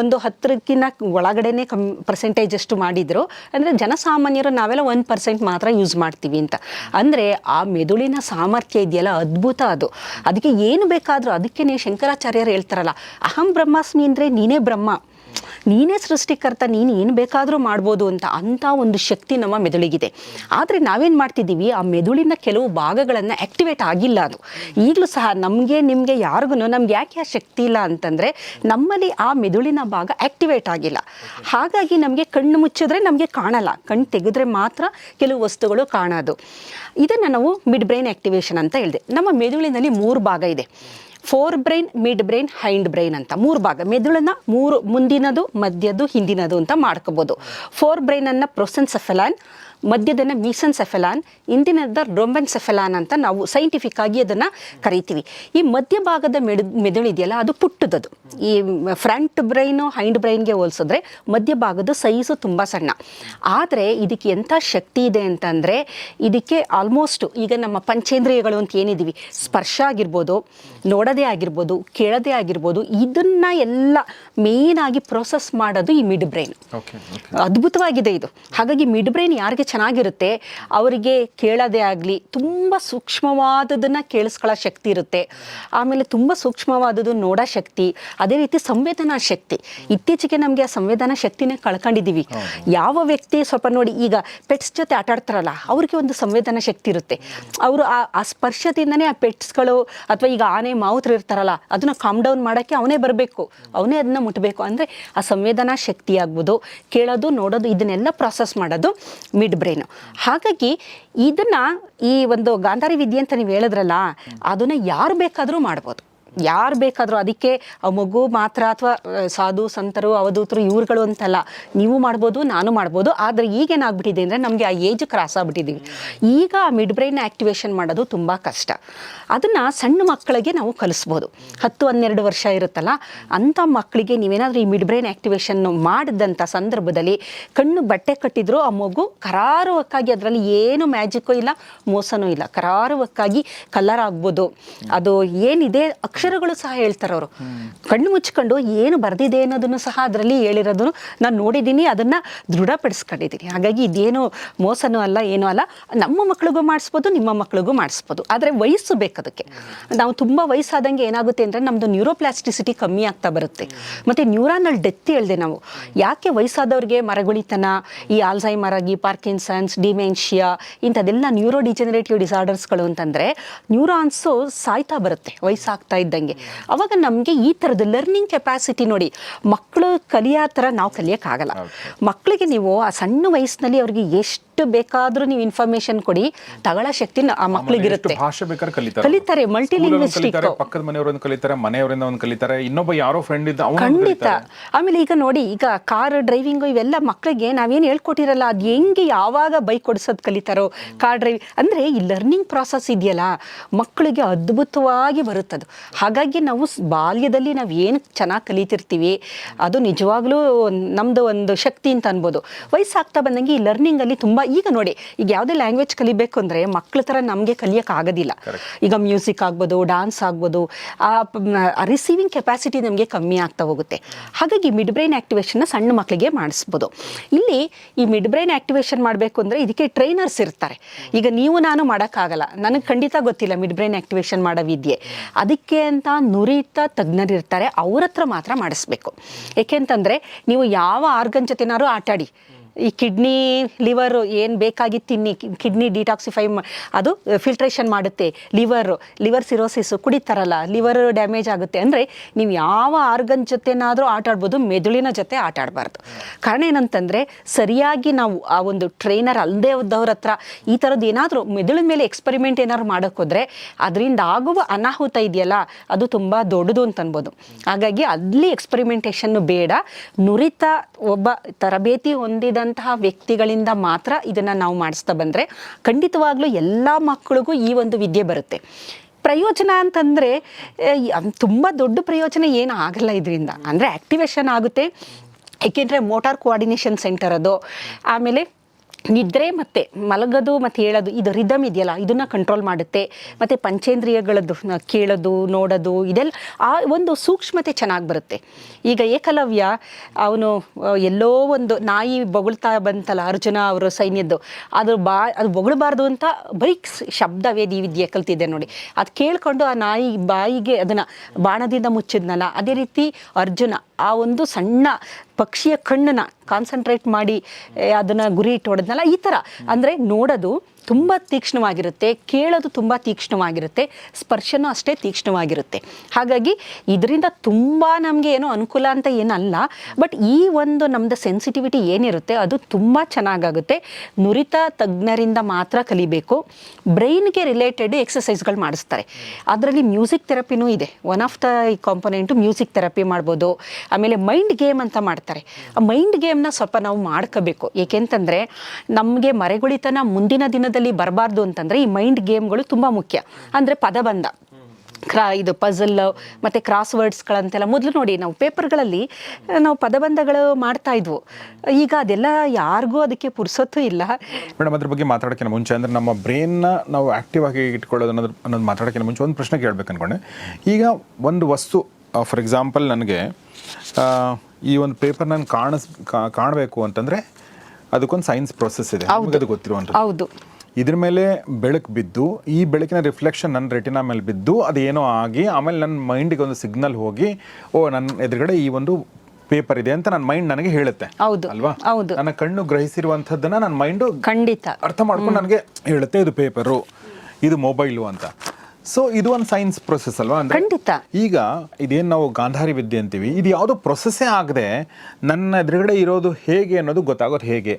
ಒಂದು ಹತ್ತರಕ್ಕಿಂತ ಒಳಗಡೆನೆ ಕಮ್ ಪರ್ಸೆಂಟೇಜ್ ಅಷ್ಟು ಮಾಡಿದ್ರು. ಅಂದರೆ ಜನಸಾಮಾನ್ಯರು ನಾವೆಲ್ಲ ಒಂದು ಪರ್ಸೆಂಟ್ ಮಾತ್ರ ಯೂಸ್ ಮಾಡ್ತೀವಿ ಅಂತ. ಅಂದರೆ ಆ ಮೆದುಳಿನ ಸಾಮರ್ಥ್ಯ ಇದೆಯಲ್ಲ, ಅದ್ಭುತ ಅದು. ಅದಕ್ಕೆ ಏನು ಬೇಕಾದರೂ, ಅದಕ್ಕೆ ಶಂಕರಾಚಾರ್ಯರು ಹೇಳ್ತಾರಲ್ಲ, ಅಹಂ ಬ್ರಹ್ಮಾಸ್ಮಿ ಅಂದರೆ ನೀನೇ ಬ್ರಹ್ಮ. ನೀನೇ ಸೃಷ್ಟಿಕರ್ತ, ನೀನು ಏನು ಬೇಕಾದರೂ ಮಾಡ್ಬೋದು ಅಂತ ಅಂಥ ಒಂದು ಶಕ್ತಿ ನಮ್ಮ ಮೆದುಳಿಗಿದೆ. ಆದರೆ ನಾವೇನು ಮಾಡ್ತಿದ್ದೀವಿ? ಆ ಮೆದುಳಿನ ಕೆಲವು ಭಾಗಗಳನ್ನು ಆ್ಯಕ್ಟಿವೇಟ್ ಆಗಿಲ್ಲ ಅದು. ಈಗಲೂ ಸಹ ನಮಗೆ, ನಿಮಗೆ ಯಾರಿಗೂ ನಮ್ಗೆ ಯಾಕೆ ಆ ಶಕ್ತಿ ಇಲ್ಲ ಅಂತಂದರೆ ನಮ್ಮಲ್ಲಿ ಆ ಮೆದುಳಿನ ಭಾಗ ಆ್ಯಕ್ಟಿವೇಟ್ ಆಗಿಲ್ಲ. ಹಾಗಾಗಿ ನಮಗೆ ಕಣ್ಣು ಮುಚ್ಚಿದ್ರೆ ನಮಗೆ ಕಾಣಲ್ಲ. ಕಣ್ಣು ತೆಗೆದ್ರೆ ಮಾತ್ರ ಕೆಲವು ವಸ್ತುಗಳು ಕಾಣೋದು. ಇದನ್ನು ನಾವು ಮಿಡ್ ಬ್ರೈನ್ ಆ್ಯಕ್ಟಿವೇಷನ್ ಅಂತ ಹೇಳಿದೆ. ನಮ್ಮ ಮೆದುಳಿನಲ್ಲಿ ಮೂರು ಭಾಗ ಇದೆ. Four brain mid brain hind brain ಅಂತ. ಮೂರು ಭಾಗ. ಮೆದುಳನ್ನ ಮೂರು, ಮುಂದಿನದು ಮಧ್ಯದ್ದು ಹಿಂದಿನದು ಅಂತ ಮಾಡ್ಕೋಬೋದು. ಫೋರ್ ಬ್ರೈನ್ ಬ್ರೈನನ್ನು ಪ್ರೊಸೆನ್ಸೆಫೆಲಾನ್ ಮಧ್ಯದನ್ನು ಹಿಂದಿನದ ಇಂದಿನದ ರೊಂಬೆನ್ಸೆಫೆಲಾನ್ ಅಂತ ನಾವು ಸೈಂಟಿಫಿಕ್ ಆಗಿ ಅದನ್ನು ಕರಿತೀವಿ. ಈ ಮಧ್ಯಭಾಗದ ಮೆದು ಮೆದುಳು ಇದೆಯಲ್ಲ ಅದು ಪುಟ್ಟದದು. ಈ ಫ್ರಂಟ್ ಬ್ರೈನು ಹೈಂಡ್ ಬ್ರೈನ್ಗೆ ಹೋಲಿಸಿದ್ರೆ ಮಧ್ಯಭಾಗದ ಸೈಜು ತುಂಬ ಸಣ್ಣ. ಆದರೆ ಇದಕ್ಕೆ ಎಂಥ ಶಕ್ತಿ ಇದೆ ಅಂತಂದರೆ ಇದಕ್ಕೆ ಆಲ್ಮೋಸ್ಟ್ ಈಗ ನಮ್ಮ ಪಂಚೇಂದ್ರಿಯಗಳು ಅಂತ ಏನಿದ್ದೀವಿ ಸ್ಪರ್ಶ ಆಗಿರ್ಬೋದು ನೋಡೋದೇ ಆಗಿರ್ಬೋದು ಕೇಳೋದೇ ಆಗಿರ್ಬೋದು ಇದನ್ನು ಎಲ್ಲ ಮೇಯ್ನಾಗಿ ಪ್ರೊಸೆಸ್ ಮಾಡೋದು ಈ ಮಿಡ್ ಬ್ರೈನ್ ಅದ್ಭುತವಾಗಿದೆ ಇದು. ಹಾಗಾಗಿ ಮಿಡ್ ಬ್ರೈನ್ ಯಾರಿಗೆ ಚೆನ್ನಾಗಿರುತ್ತೆ. ಅವರಿಗೆ ಕೇಳೋದೇ ಆಗಲಿ ತುಂಬ ಸೂಕ್ಷ್ಮವಾದದನ್ನು ಕೇಳಿಸ್ಕೊಳ್ಳೋ ಶಕ್ತಿ ಇರುತ್ತೆ. ಆಮೇಲೆ ತುಂಬ ಸೂಕ್ಷ್ಮವಾದದ್ದು ನೋಡೋ ಶಕ್ತಿ ಅದೇ ರೀತಿ ಸಂವೇದನಾ ಶಕ್ತಿ. ಇತ್ತೀಚೆಗೆ ನಮಗೆ ಆ ಸಂವೇದನಾ ಶಕ್ತಿನೇ ಕಳ್ಕೊಂಡಿದ್ದೀವಿ ಯಾವ ವ್ಯಕ್ತಿ ಸ್ವಲ್ಪ ನೋಡಿ ಈಗ ಪೆಟ್ಸ್ ಜೊತೆ ಆಟ ಆಡ್ತಾರಲ್ಲ ಅವ್ರಿಗೆ ಒಂದು ಸಂವೇದನಾ ಶಕ್ತಿ ಇರುತ್ತೆ. ಅವರು ಆ ಆ ಸ್ಪರ್ಶದಿಂದನೇ ಆ ಪೆಟ್ಸ್ಗಳು ಅಥವಾ ಈಗ ಆನೆ ಮಾವುತ್ರ ಇರ್ತಾರಲ್ಲ ಅದನ್ನ ಕಾಮ್ ಡೌನ್ ಮಾಡೋಕ್ಕೆ ಅವನೇ ಬರಬೇಕು. ಅವನೇ ಅದನ್ನ ಮುಟ್ಟಬೇಕು ಅಂದರೆ ಆ ಸಂವೇದನಾ ಶಕ್ತಿ ಆಗ್ಬೋದು. ಕೇಳೋದು ನೋಡೋದು ಇದನ್ನೆಲ್ಲ ಪ್ರಾಸೆಸ್ ಮಾಡೋದು. ಮಿಡ್ ಬ್ರೈನು ಹಾಗಾಗಿ ಇದನ್ನು ಈ ಒಂದು ಗಾಂಧಾರಿ ವಿದ್ಯೆ ಅಂತ ನೀವು ಹೇಳಿದ್ರಲ್ಲ ಅದನ್ನು ಯಾರು ಬೇಕಾದರೂ ಮಾಡ್ಬೋದು. ಯಾರು ಬೇಕಾದರೂ ಅದಕ್ಕೆ ಮಗು ಮಾತ್ರ ಅಥವಾ ಸಾಧು, ಸಂತರು, ಅವಧೂತರು, ಇವ್ರುಗಳು ಅಂತಲ್ಲ, ನೀವು ಮಾಡ್ಬೋದು, ನಾನು ಮಾಡ್ಬೋದು, ಆದರೆ ಈಗೇನಾಗ್ಬಿಟ್ಟಿದೆ ಅಂದರೆ ನಮಗೆ ಆ ಏಜ್ ಕ್ರಾಸ್ ಆಗ್ಬಿಟ್ಟಿದ್ದೀವಿ ಈಗ ಆ ಮಿಡ್ ಬ್ರೈನ್ ಆ್ಯಕ್ಟಿವೇಶನ್ ಮಾಡೋದು ತುಂಬ ಕಷ್ಟ. ಅದನ್ನು ಸಣ್ಣ ಮಕ್ಕಳಿಗೆ ನಾವು ಕಲಿಸ್ಬೋದು. ಹತ್ತು, ಹನ್ನೆರಡು ವರ್ಷ ಇರುತ್ತಲ್ಲ, ಅಂಥ ಮಕ್ಕಳಿಗೆ ನೀವೇನಾದರೂ ಈ ಮಿಡ್ ಬ್ರೈನ್ ಆ್ಯಕ್ಟಿವೇಶನ್ ಮಾಡಿದಂಥ ಸಂದರ್ಭದಲ್ಲಿ ಕಣ್ಣು ಬಟ್ಟೆ ಕಟ್ಟಿದ್ರು ಆ ಮಗು ಕರಾರುವಕ್ಕಾಗಿ ಅದರಲ್ಲಿ ಏನು ಮ್ಯಾಜಿಕ್ಕೂ ಇಲ್ಲ, ಮೋಸನೂ ಇಲ್ಲ. ಕರಾರುವಕ್ಕಾಗಿ ಕಲರ್ ಆಗ್ಬೋದು. ಅದು ಏನಿದೆ ಅಕ್ಷರಗಳು ಸಹ ಹೇಳ್ತಾರೆ ಅವರು. ಕಣ್ಣು ಮುಚ್ಕೊಂಡು ಏನು ಬರೆದಿದೆ ಅನ್ನೋದನ್ನು ಸಹ ಅದರಲ್ಲಿ ಹೇಳಿರೋದನ್ನು ನಾನು ನೋಡಿದ್ದೀನಿ, ಅದನ್ನು ದೃಢಪಡಿಸ್ಕೊಂಡಿದ್ದೀನಿ. ಹಾಗಾಗಿ ಇದೇನು ಮೋಸನೂ ಅಲ್ಲ, ಏನೂ ಅಲ್ಲ. ನಮ್ಮ ಮಕ್ಳಿಗೂ ಮಾಡಿಸ್ಬೋದು, ನಿಮ್ಮ ಮಕ್ಳಿಗೂ ಮಾಡಿಸ್ಬೋದು. ಆದರೆ ವಯಸ್ಸು ಬೇಕದಕ್ಕೆ ನಾವು ತುಂಬ ವಯಸ್ಸಾದಂಗೆ ಏನಾಗುತ್ತೆ ಅಂದರೆ ನಮ್ಮದು ನ್ಯೂರೋಪ್ಲಾಸ್ಟಿಸಿಟಿ ಕಮ್ಮಿ ಆಗ್ತಾ ಬರುತ್ತೆ. ಮತ್ತು ನ್ಯೂರಾನಲ್ ಡೆತ್ ಹೇಳಿದೆ ನಾವು. ಯಾಕೆ ವಯಸ್ಸಾದವ್ರಿಗೆ ಮರಗುಳಿತನ, ಈ ಆಲ್ಝೈಮರ್ ಆಗಿ, ಪಾರ್ಕಿನ್ಸನ್ಸ್, ಡಿಮೆನ್ಷಿಯಾ ಇಂಥದೆಲ್ಲ ನ್ಯೂರೋ ಡಿಜನರೇಟಿವ್ ಡಿಸಾರ್ಡರ್ಸ್ಗಳು ಅಂತಂದರೆ ನ್ಯೂರಾನ್ಸು ಸಾಯ್ತಾ ಬರುತ್ತೆ, ವಯಸ್ಸಾಗ್ತಾ ಇದ್ದಂಗೆ. ಅವಾಗ ನಮಗೆ ಈ ಥರದ ಲರ್ನಿಂಗ್ ಕೆಪಾಸಿಟಿ ನೋಡಿ ಮಕ್ಕಳು ಕಲಿಯೋ ಥರ ನಾವು ಕಲಿಯೋಕ್ಕಾಗಲ್ಲ. ಮಕ್ಕಳಿಗೆ ನೀವು ಆ ಸಣ್ಣ ವಯಸ್ಸಿನಲ್ಲಿ ಅವ್ರಿಗೆ ಎಷ್ಟು ಬೇಕಾದರೂ ನೀವು ಇನ್ಫಾರ್ಮೇಶನ್ ಕೊಡಿ ತಗೊಳ್ಳೋ ಶಕ್ತಿ ಆ ಮಕ್ಕಳಿಗಿರುತ್ತೆ ಭಾಷೆ ಬೇಕಾದ್ರೆ ಕಲಿತಾರೆ. ಕಲಿತಾರೆ, ಮಲ್ಟಿ ಲಿಂಗ್ವಿಸ್ಟಿಕ್ ಪಕ್ಕದ ಮನೆಯವರಿಂದ ಕಲಿತಾರೆ ಮನೆಯವರಿಂದ ಒಂದು ಕಲಿತಾರೆ ಇನ್ನೊಬ್ಬ ಯಾರೋ ಫ್ರೆಂಡ್ ಇದ್ದ ಅವನು ಖಂಡಿತ. ಆಮೇಲೆ ಈಗ ನೋಡಿ ಈಗ ಕಾರ್ ಡ್ರೈವಿಂಗ್ ಇವೆಲ್ಲ ಮಕ್ಕಳಿಗೆ ನಾವೇನು ಹೇಳ್ಕೊಟ್ಟಿರಲ್ಲ ಅದು ಹೆಂಗೆ ಯಾವಾಗ ಬೈಕ್ ಓಡಿಸೋದು ಕಲಿತಾರೋ ಕಾರ್ ಡ್ರೈವಿಂಗ್ ಅಂದರೆ ಈ ಲರ್ನಿಂಗ್ ಪ್ರಾಸೆಸ್ ಇದೆಯಲ್ಲ ಮಕ್ಕಳಿಗೆ ಅದ್ಭುತವಾಗಿ ಬರುತ್ತದು. ಹಾಗಾಗಿ ನಾವು ಬಾಲ್ಯದಲ್ಲಿ ನಾವು ಏನು ಚೆನ್ನಾಗಿ ಕಲಿತಿರ್ತೀವಿ ಅದು ನಿಜವಾಗ್ಲೂ ನಮ್ಮದು ಒಂದು ಶಕ್ತಿ ಅಂತ ಅನ್ಬೋದು. ವಯಸ್ಸಾಗ್ತಾ ಬಂದಂಗೆ ಈ ಲರ್ನಿಂಗಲ್ಲಿ ತುಂಬ ಈಗ ನೋಡಿ ಈಗ ಯಾವುದೇ ಲ್ಯಾಂಗ್ವೇಜ್ ಕಲಿಬೇಕು ಅಂದರೆ ಮಕ್ಳ ಥರ ನಮಗೆ ಕಲಿಯೋಕೆ ಆಗೋದಿಲ್ಲ. ಈಗ ಮ್ಯೂಸಿಕ್ ಆಗ್ಬೋದು ಡಾನ್ಸ್ ಆಗ್ಬೋದು ಆ ರಿಸೀವಿಂಗ್ ಕೆಪಾಸಿಟಿ ನಮಗೆ ಕಮ್ಮಿ ಆಗ್ತಾ ಹೋಗುತ್ತೆ. ಹಾಗಾಗಿ ಮಿಡ್ ಬ್ರೈನ್ ಆ್ಯಕ್ಟಿವೇಷನ್ನ ಸಣ್ಣ ಮಕ್ಕಳಿಗೆ ಮಾಡಿಸ್ಬೋದು. ಇಲ್ಲಿ ಈ ಮಿಡ್ ಬ್ರೈನ್ ಆ್ಯಕ್ಟಿವೇಶನ್ ಮಾಡಬೇಕು ಅಂದರೆ ಇದಕ್ಕೆ ಟ್ರೈನರ್ಸ್ ಇರ್ತಾರೆ. ಈಗ ನೀವು ನಾನು ಮಾಡೋಕ್ಕಾಗಲ್ಲ. ನನಗೆ ಖಂಡಿತ ಗೊತ್ತಿಲ್ಲ ಮಿಡ್ ಬ್ರೈನ್ ಆ್ಯಕ್ಟಿವೇಷನ್ ಮಾಡೋ ವಿದ್ಯೆ. ಅದಕ್ಕೆ ಅಂತ ನುರಿತ ತಜ್ಞರಿರ್ತಾರೆ ಅವ್ರ ಮಾತ್ರ ಮಾಡಿಸ್ಬೇಕು. ಏಕೆಂತಂದರೆ ನೀವು ಯಾವ ಆರ್ಗನ್ ಜೊತೆನಾರು ಆಟಾಡಿ ಈ ಕಿಡ್ನಿ ಲಿವರು ಏನು ಬೇಕಾಗಿ ತಿನ್ನಿ ಕಿಡ್ನಿ ಡಿಟಾಕ್ಸಿಫೈ ಅದು ಫಿಲ್ಟ್ರೇಷನ್ ಮಾಡುತ್ತೆ. ಲಿವರು ಲಿವರ್ ಸಿರೋಸಿಸ್ ಕುಡಿತಾರಲ್ಲ ಲಿವರ್ ಡ್ಯಾಮೇಜ್ ಆಗುತ್ತೆ. ಅಂದರೆ ನೀವು ಯಾವ ಆರ್ಗನ್ ಜೊತೆನಾದರೂ ಆಟ ಆಡ್ಬೋದು, ಮೆದುಳಿನ ಜೊತೆ ಆಟ ಆಡಬಾರ್ದು. ಕಾರಣ ಏನಂತಂದರೆ, ಸರಿಯಾಗಿ ನಾವು ಆ ಒಂದು ಟ್ರೈನರ್ ಅಲ್ಲದೆ ಇದ್ದವ್ರ ಹತ್ರ ಈ ಥರದ್ದು ಏನಾದರೂ ಮೆದುಳಿನ ಮೇಲೆ ಎಕ್ಸ್ಪರಿಮೆಂಟ್ ಏನಾದ್ರು ಮಾಡೋಕ್ಕೋದ್ರೆ ಅದರಿಂದ ಆಗುವ ಅನಾಹುತ ಇದೆಯಲ್ಲ, ಅದು ತುಂಬ ದೊಡ್ಡದು ಅಂತ ಅನ್ಬೋದು. ಹಾಗಾಗಿ ಅಲ್ಲಿ ಎಕ್ಸ್ಪರಿಮೆಂಟೇಷನ್ನು ಬೇಡ. ನುರಿತ ಒಬ್ಬ ತರಬೇತಿ ಹೊಂದಿದಂತಹ ವ್ಯಕ್ತಿಗಳಿಂದ ಮಾತ್ರ ಇದನ್ನು ನಾವು ಮಾಡಿಸ್ತಾ ಬಂದರೆ ಖಂಡಿತವಾಗ್ಲೂ ಎಲ್ಲ ಮಕ್ಕಳಿಗೂ ಈ ಒಂದು ವಿದ್ಯೆ ಬರುತ್ತೆ. ಪ್ರಯೋಜನ ಅಂತಂದರೆ ತುಂಬ ದೊಡ್ಡ ಪ್ರಯೋಜನ ಏನು ಆಗಲ್ಲ ಇದರಿಂದ. ಅಂದರೆ ಆ್ಯಕ್ಟಿವೇಶನ್ ಆಗುತ್ತೆ. ಏಕೆಂದರೆ ಮೋಟಾರ್ ಕೋಆರ್ಡಿನೇಷನ್ ಸೆಂಟರ್ ಅದು. ಆಮೇಲೆ ನಿದ್ರೆ ಮತ್ತು ಮಲಗೋದು ಮತ್ತು ಹೇಳೋದು, ಇದು ರಿದಮ್ ಇದೆಯಲ್ಲ, ಇದನ್ನು ಕಂಟ್ರೋಲ್ ಮಾಡುತ್ತೆ. ಮತ್ತು ಪಂಚೇಂದ್ರಿಯಗಳದ್ದು ಕೇಳೋದು, ನೋಡೋದು, ಇದೆಲ್ಲ ಆ ಒಂದು ಸೂಕ್ಷ್ಮತೆ ಚೆನ್ನಾಗಿ ಬರುತ್ತೆ. ಈಗ ಏಕಲವ್ಯ, ಅವನು ಎಲ್ಲೋ ಒಂದು ನಾಯಿ ಬೊಗಳ್ತಾ ಬಂತಲ್ಲ ಅರ್ಜುನ ಅವರ ಸೈನ್ಯದ್ದು, ಅದು ಬಾ, ಅದು ಬೊಗಳಬಾರ್ದು ಅಂತ ಬರೀ ಶಬ್ದ ವೇದಿ ವಿದ್ಯೆ ಕಲ್ತಿದ್ದೆ ನೋಡಿ. ಅದು ಕೇಳಿಕೊಂಡು ಆ ನಾಯಿ ಬಾಯಿಗೆ ಅದನ್ನು ಬಾಣದಿಂದ ಮುಚ್ಚಿದ್ನಲ್ಲ, ಅದೇ ರೀತಿ ಅರ್ಜುನ ಆ ಒಂದು ಸಣ್ಣ ಪಕ್ಷಿಯ ಕಣ್ಣನ್ನ ಕಾನ್ಸಂಟ್ರೇಟ್ ಮಾಡಿ ಅದನ್ನು ಗುರಿ ಇಟ್ಟು ಹೊಡೆದ್ನಲ್ಲ, ಈ ಥರ ಅಂದರೆ ನೋಡೋದು ತುಂಬ ತೀಕ್ಷ್ಣವಾಗಿರುತ್ತೆ, ಕೇಳೋದು ತುಂಬ ತೀಕ್ಷ್ಣವಾಗಿರುತ್ತೆ, ಸ್ಪರ್ಶನೂ ಅಷ್ಟೇ ತೀಕ್ಷ್ಣವಾಗಿರುತ್ತೆ. ಹಾಗಾಗಿ ಇದರಿಂದ ತುಂಬ ನಮಗೆ ಏನೋ ಅನುಕೂಲ ಅಂತ ಏನಲ್ಲ, ಬಟ್ ಈ ಒಂದು ನಮ್ಮದು ಸೆನ್ಸಿಟಿವಿಟಿ ಏನಿರುತ್ತೆ, ಅದು ತುಂಬ ಚೆನ್ನಾಗಾಗುತ್ತೆ. ನುರಿತ ತಜ್ಞರಿಂದ ಮಾತ್ರ ಕಲಿಬೇಕು. ಬ್ರೈನ್ಗೆ ರಿಲೇಟೆಡ್ ಎಕ್ಸಸೈಸ್ಗಳು ಮಾಡಿಸ್ತಾರೆ. ಅದರಲ್ಲಿ ಮ್ಯೂಸಿಕ್ ಥೆರಪಿನೂ ಇದೆ. One of the component music therapy ಮಾಡ್ಬೋದು. ಆಮೇಲೆ ಮೈಂಡ್ ಗೇಮ್ ಅಂತ ಮಾಡ್ತಾರೆ. ಆ ಮೈಂಡ್ ಗೇಮ್ನ ಸ್ವಲ್ಪ ನಾವು ಮಾಡ್ಕೋಬೇಕು. ಏಕೆಂತಂದರೆ ನಮಗೆ ಮರೆಗುಳಿತನ ಮುಂದಿನ ದಿನದಲ್ಲಿ ಬರಬಾರ್ದು ಅಂತಂದರೆ ಈ ಮೈಂಡ್ ಗೇಮ್ಗಳು ತುಂಬ ಮುಖ್ಯ. ಅಂದರೆ ಪದಬಂಧ. ಕ್ರಾ ಇದು ಪಜಲ್ ಮತ್ತು ಕ್ರಾಸ್ ವರ್ಡ್ಸ್ಗಳಂತೆಲ್ಲ ಮೊದಲು ನೋಡಿ ನಾವು ಪೇಪರ್ಗಳಲ್ಲಿ ನಾವು ಪದಬಂಧಗಳು ಮಾಡ್ತಾ ಇದ್ವು. ಈಗ ಅದೆಲ್ಲ ಯಾರಿಗೂ ಅದಕ್ಕೆ ಪುರ್ಸೊತ್ತು ಇಲ್ಲ. ಮೇಡಮ್ ಅದ್ರ ಬಗ್ಗೆ ಮಾತಾಡೋಕ್ಕಿಂತ ಮುಂಚೆ ಅಂದರೆ ನಮ್ಮ ಬ್ರೈನ್ನ ನಾವು ಆ್ಯಕ್ಟಿವ್ ಆಗಿ ಇಟ್ಕೊಳ್ಳೋದು ಅನ್ನೋದು ಅನ್ನೋದು ಮಾತಾಡೋಕ್ಕಿಂತ ಮುಂಚೆ ಒಂದು ಪ್ರಶ್ನೆ ಕೇಳಬೇಕು ಅನ್ಕೊಂಡೆ. ಈಗ ಒಂದು ವಸ್ತು ಫಾರ್ ಎಕ್ಸಾಂಪಲ್ ನನಗೆ ಈ ಒಂದು ಪೇಪರ್ ನಾನು ಕಾಣಿಸ್ ಕಾಣಬೇಕು ಅಂತಂದರೆ ಅದಕ್ಕೊಂದು ಸೈನ್ಸ್ ಪ್ರೊಸೆಸ್ ಇದೆ. ಅದು ಹೌದು. ಇದ್ರ ಮೇಲೆ ಬೆಳಕು ಬಿದ್ದು ಈ ಬೆಳಕಿನ ರಿಫ್ಲೆಕ್ಷನ್ ನನ್ನ ರೆಟಿನಾ ಮೇಲೆ ಬಿದ್ದು ಅದೇನೋ ಆಗಿ ಆಮೇಲೆ ನನ್ನ ಮೈಂಡಿಗೆ ಒಂದು ಸಿಗ್ನಲ್ ಹೋಗಿ ಓ ನನ್ನ ಎದುರುಗಡೆ ಈ ಒಂದು ಪೇಪರ್ ಇದೆ ಅಂತ ನನ್ನ ಮೈಂಡ್ ನನಗೆ ಹೇಳುತ್ತೆ. ಹೌದು ಅಲ್ವಾ? ಹೌದು. ನನ್ನ ಕಣ್ಣು ಗ್ರಹಿಸಿರುವಂತದ್ದನ್ನ ನನ್ನ ಮೈಂಡು ಖಂಡಿತ. ಅರ್ಥ ಮಾಡ್ಕೊಂಡು ನನಗೆ ಹೇಳುತ್ತೆ ಇದು ಪೇಪರು ಇದು ಮೊಬೈಲು ಅಂತ. ಸೊ ಇದು ಒಂದು ಸೈನ್ಸ್ ಪ್ರೊಸೆಸ್ ಅಲ್ವಾ? ಅಂದ್ರೆ ಖಂಡಿತ. ಈಗ ಇದೇನು ನಾವು ಗಾಂಧಾರಿ ವಿದ್ಯೆ ಅಂತೀವಿ ಇದು ಯಾವುದೋ ಪ್ರೊಸೆಸ್ಸೇ ಆಗದೆ ನನ್ನ ಎದುರುಗಡೆ ಇರೋದು ಹೇಗೆ ಅನ್ನೋದು ಗೊತ್ತಾಗೋದು ಹೇಗೆ?